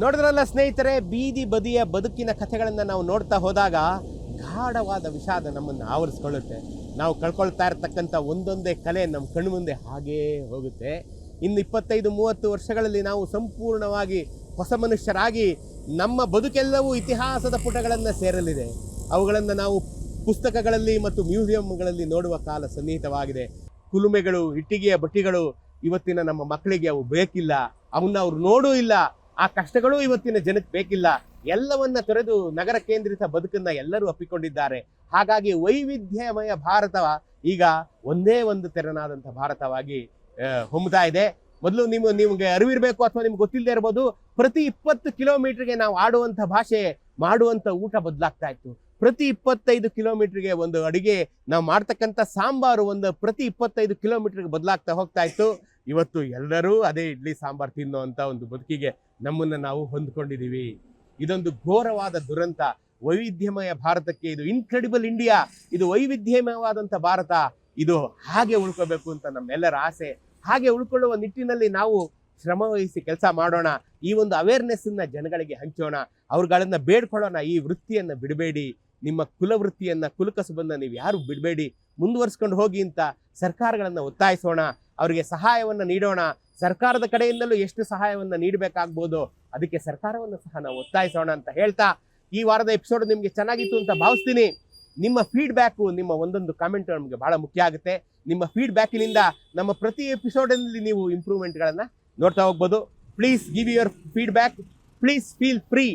ನೋಡಿದ್ರಲ್ಲ ಸ್ನೇಹಿತರೆ, ಬೀದಿ ಬದಿಯ ಬದುಕಿನ ಕಥೆಗಳನ್ನು ನಾವು ನೋಡ್ತಾ ಹೋದಾಗ ಗಾಢವಾದ ವಿಷಾದ ನಮ್ಮನ್ನು ಆವರಿಸ್ಕೊಳ್ಳುತ್ತೆ. ನಾವು ಕಳ್ಕೊಳ್ತಾ ಇರತಕ್ಕಂಥ ಒಂದೊಂದೇ ಕಲೆ ನಮ್ಮ ಕಣ್ಣು ಮುಂದೆ ಹಾಗೇ ಹೋಗುತ್ತೆ. ಇನ್ನು ಇಪ್ಪತ್ತೈದು, ಮೂವತ್ತು ವರ್ಷಗಳಲ್ಲಿ ನಾವು ಸಂಪೂರ್ಣವಾಗಿ ಹೊಸ ಮನುಷ್ಯರಾಗಿ ನಮ್ಮ ಬದುಕೆಲ್ಲವೂ ಇತಿಹಾಸದ ಪುಟಗಳನ್ನು ಸೇರಲಿದೆ. ಅವುಗಳನ್ನು ನಾವು ಪುಸ್ತಕಗಳಲ್ಲಿ ಮತ್ತು ಮ್ಯೂಸಿಯಂಗಳಲ್ಲಿ ನೋಡುವ ಕಾಲ ಸನ್ನಿಹಿತವಾಗಿದೆ. ಕುಲುಮೆಗಳು ಇಟ್ಟಿಗೆಯ ಬಟ್ಟಿಗಳು ಇವತ್ತಿನ ನಮ್ಮ ಮಕ್ಕಳಿಗೆ ಅವು ಬೇಕಿಲ್ಲ. ಅವನ್ನ ಅವ್ರು ನೋಡೂ ಇಲ್ಲ. ಆ ಕಷ್ಟಗಳು ಇವತ್ತಿನ ಜನಕ್ಕೆ ಬೇಕಿಲ್ಲ. ಎಲ್ಲವನ್ನ ತೊರೆದು ನಗರ ಕೇಂದ್ರಿತ ಬದುಕನ್ನ ಎಲ್ಲರೂ ಅಪ್ಪಿಕೊಂಡಿದ್ದಾರೆ ಹಾಗಾಗಿ ವೈವಿಧ್ಯಮಯ ಭಾರತ ಈಗ ಒಂದೇ ಒಂದು ತೆರನಾದಂಥ ಭಾರತವಾಗಿ ಹೊಮ್ತಾ ಇದೆ. ಮೊದಲು ನೀವು ನಿಮಗೆ ಅರಿವಿರಬೇಕು ಅಥವಾ ನಿಮ್ಗೆ ಗೊತ್ತಿಲ್ಲದೆ ಇರ್ಬೋದು, ಪ್ರತಿ ಇಪ್ಪತ್ತು ಕಿಲೋಮೀಟರ್ಗೆ ನಾವು ಆಡುವಂಥ ಭಾಷೆ, ಮಾಡುವಂಥ ಊಟ ಬದಲಾಗ್ತಾ ಇತ್ತು. ಪ್ರತಿ ಇಪ್ಪತ್ತೈದು ಕಿಲೋಮೀಟರ್ಗೆ ಒಂದು ಅಡಿಗೆ, ನಾವು ಮಾಡ್ತಕ್ಕಂಥ ಸಾಂಬಾರು ಒಂದು ಪ್ರತಿ ಇಪ್ಪತ್ತೈದು ಕಿಲೋಮೀಟ್ರಿಗೆ ಬದಲಾಗ್ತಾ ಹೋಗ್ತಾ ಇತ್ತು. ಇವತ್ತು ಎಲ್ಲರೂ ಅದೇ ಇಡ್ಲಿ, ಸಾಂಬಾರು ತಿನ್ನೋ ಅಂತ ಒಂದು ಬದುಕಿಗೆ ನಮ್ಮನ್ನು ನಾವು ಹೊಂದ್ಕೊಂಡಿದ್ದೀವಿ. ಇದೊಂದು ಘೋರವಾದ ದುರಂತ. ವೈವಿಧ್ಯಮಯ ಭಾರತಕ್ಕೆ ಇದು ಇನ್ಕ್ರೆಡಿಬಲ್ ಇಂಡಿಯಾ ಇದು ವೈವಿಧ್ಯಮಯವಾದಂಥ ಭಾರತ. ಇದು ಹಾಗೆ ಉಳ್ಕೋಬೇಕು ಅಂತ ನಮ್ಮೆಲ್ಲರ ಆಸೆ. ಹಾಗೆ ಉಳ್ಕೊಳ್ಳುವ ನಿಟ್ಟಿನಲ್ಲಿ ನಾವು ಶ್ರಮ ವಹಿಸಿ ಕೆಲಸ ಮಾಡೋಣ. ಈ ಒಂದು ಅವೇರ್ನೆಸ್ಸನ್ನು ಜನಗಳಿಗೆ ಹಂಚೋಣ. ಅವ್ರುಗಳನ್ನು ಬೇಡ್ಕೊಳ್ಳೋಣ. ಈ ವೃತ್ತಿಯನ್ನು ಬಿಡಬೇಡಿ. ನಿಮ್ಮ ಕುಲವೃತ್ತಿಯನ್ನು, ಕುಲಕಸುಬನ್ನು ನೀವು ಯಾರು ಬಿಡಬೇಡಿ. ಮುಂದುವರಿಸ್ಕೊಂಡು ಹೋಗಿ ಅಂತ ಸರ್ಕಾರಗಳನ್ನು ಒತ್ತಾಯಿಸೋಣ, ಅವರಿಗೆ ಸಹಾಯವನ್ನು ನೀಡೋಣ. ಸರ್ಕಾರದ ಕಡೆಯಿಂದಲೂ ಎಷ್ಟು ಸಹಾಯವನ್ನು ನೀಡಬೇಕಾಗ್ಬೋದು, ಅದಕ್ಕೆ ಸರ್ಕಾರವನ್ನು ಸಹ ನಾವು ಒತ್ತಾಯಿಸೋಣ ಅಂತ ಹೇಳ್ತಾ, ಈ ವಾರದ ಎಪಿಸೋಡ್ ನಿಮಗೆ ಚೆನ್ನಾಗಿತ್ತು ಅಂತ ಭಾವಿಸ್ತೀನಿ. ನಿಮ್ಮ ಫೀಡ್ಬ್ಯಾಕು ನಿಮ್ಮ ಒಂದೊಂದು ಕಾಮೆಂಟ್ ನಮಗೆ ಬಹಳ ಮುಖ್ಯ ಆಗುತ್ತೆ. ನಿಮ್ಮ ಫೀಡ್ಬ್ಯಾಕಿನಿಂದ ನಮ್ಮ ಪ್ರತಿ ಎಪಿಸೋಡಲ್ಲಿ ನೀವು ಇಂಪ್ರೂವ್ಮೆಂಟ್ಗಳನ್ನು ನೋಡ್ತಾ ಹೋಗ್ಬೋದು. Please give your feedback please feel free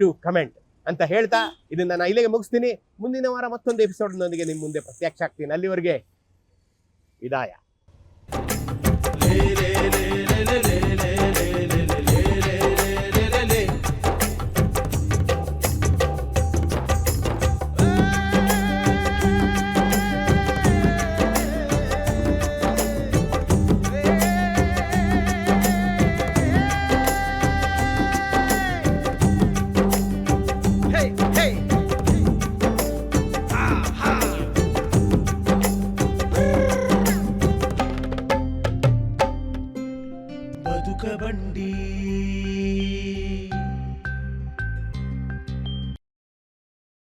to comment ಅಂತ ಹೇಳ್ತಾ ಇದನ್ನ ನಾನು ಇಲ್ಲಿಗೆ ಮುಗಿಸ್ತೀನಿ. ಮುಂದಿನ ವಾರ ಮತ್ತೊಂದು ಎಪಿಸೋಡ್ನೊಂದಿಗೆ ನಿಮ್ಮ ಮುಂದೆ ಪ್ರತ್ಯಕ್ಷ ಆಗ್ತೀನಿ. ಅಲ್ಲಿವರೆಗೆ ವಿದಾಯ.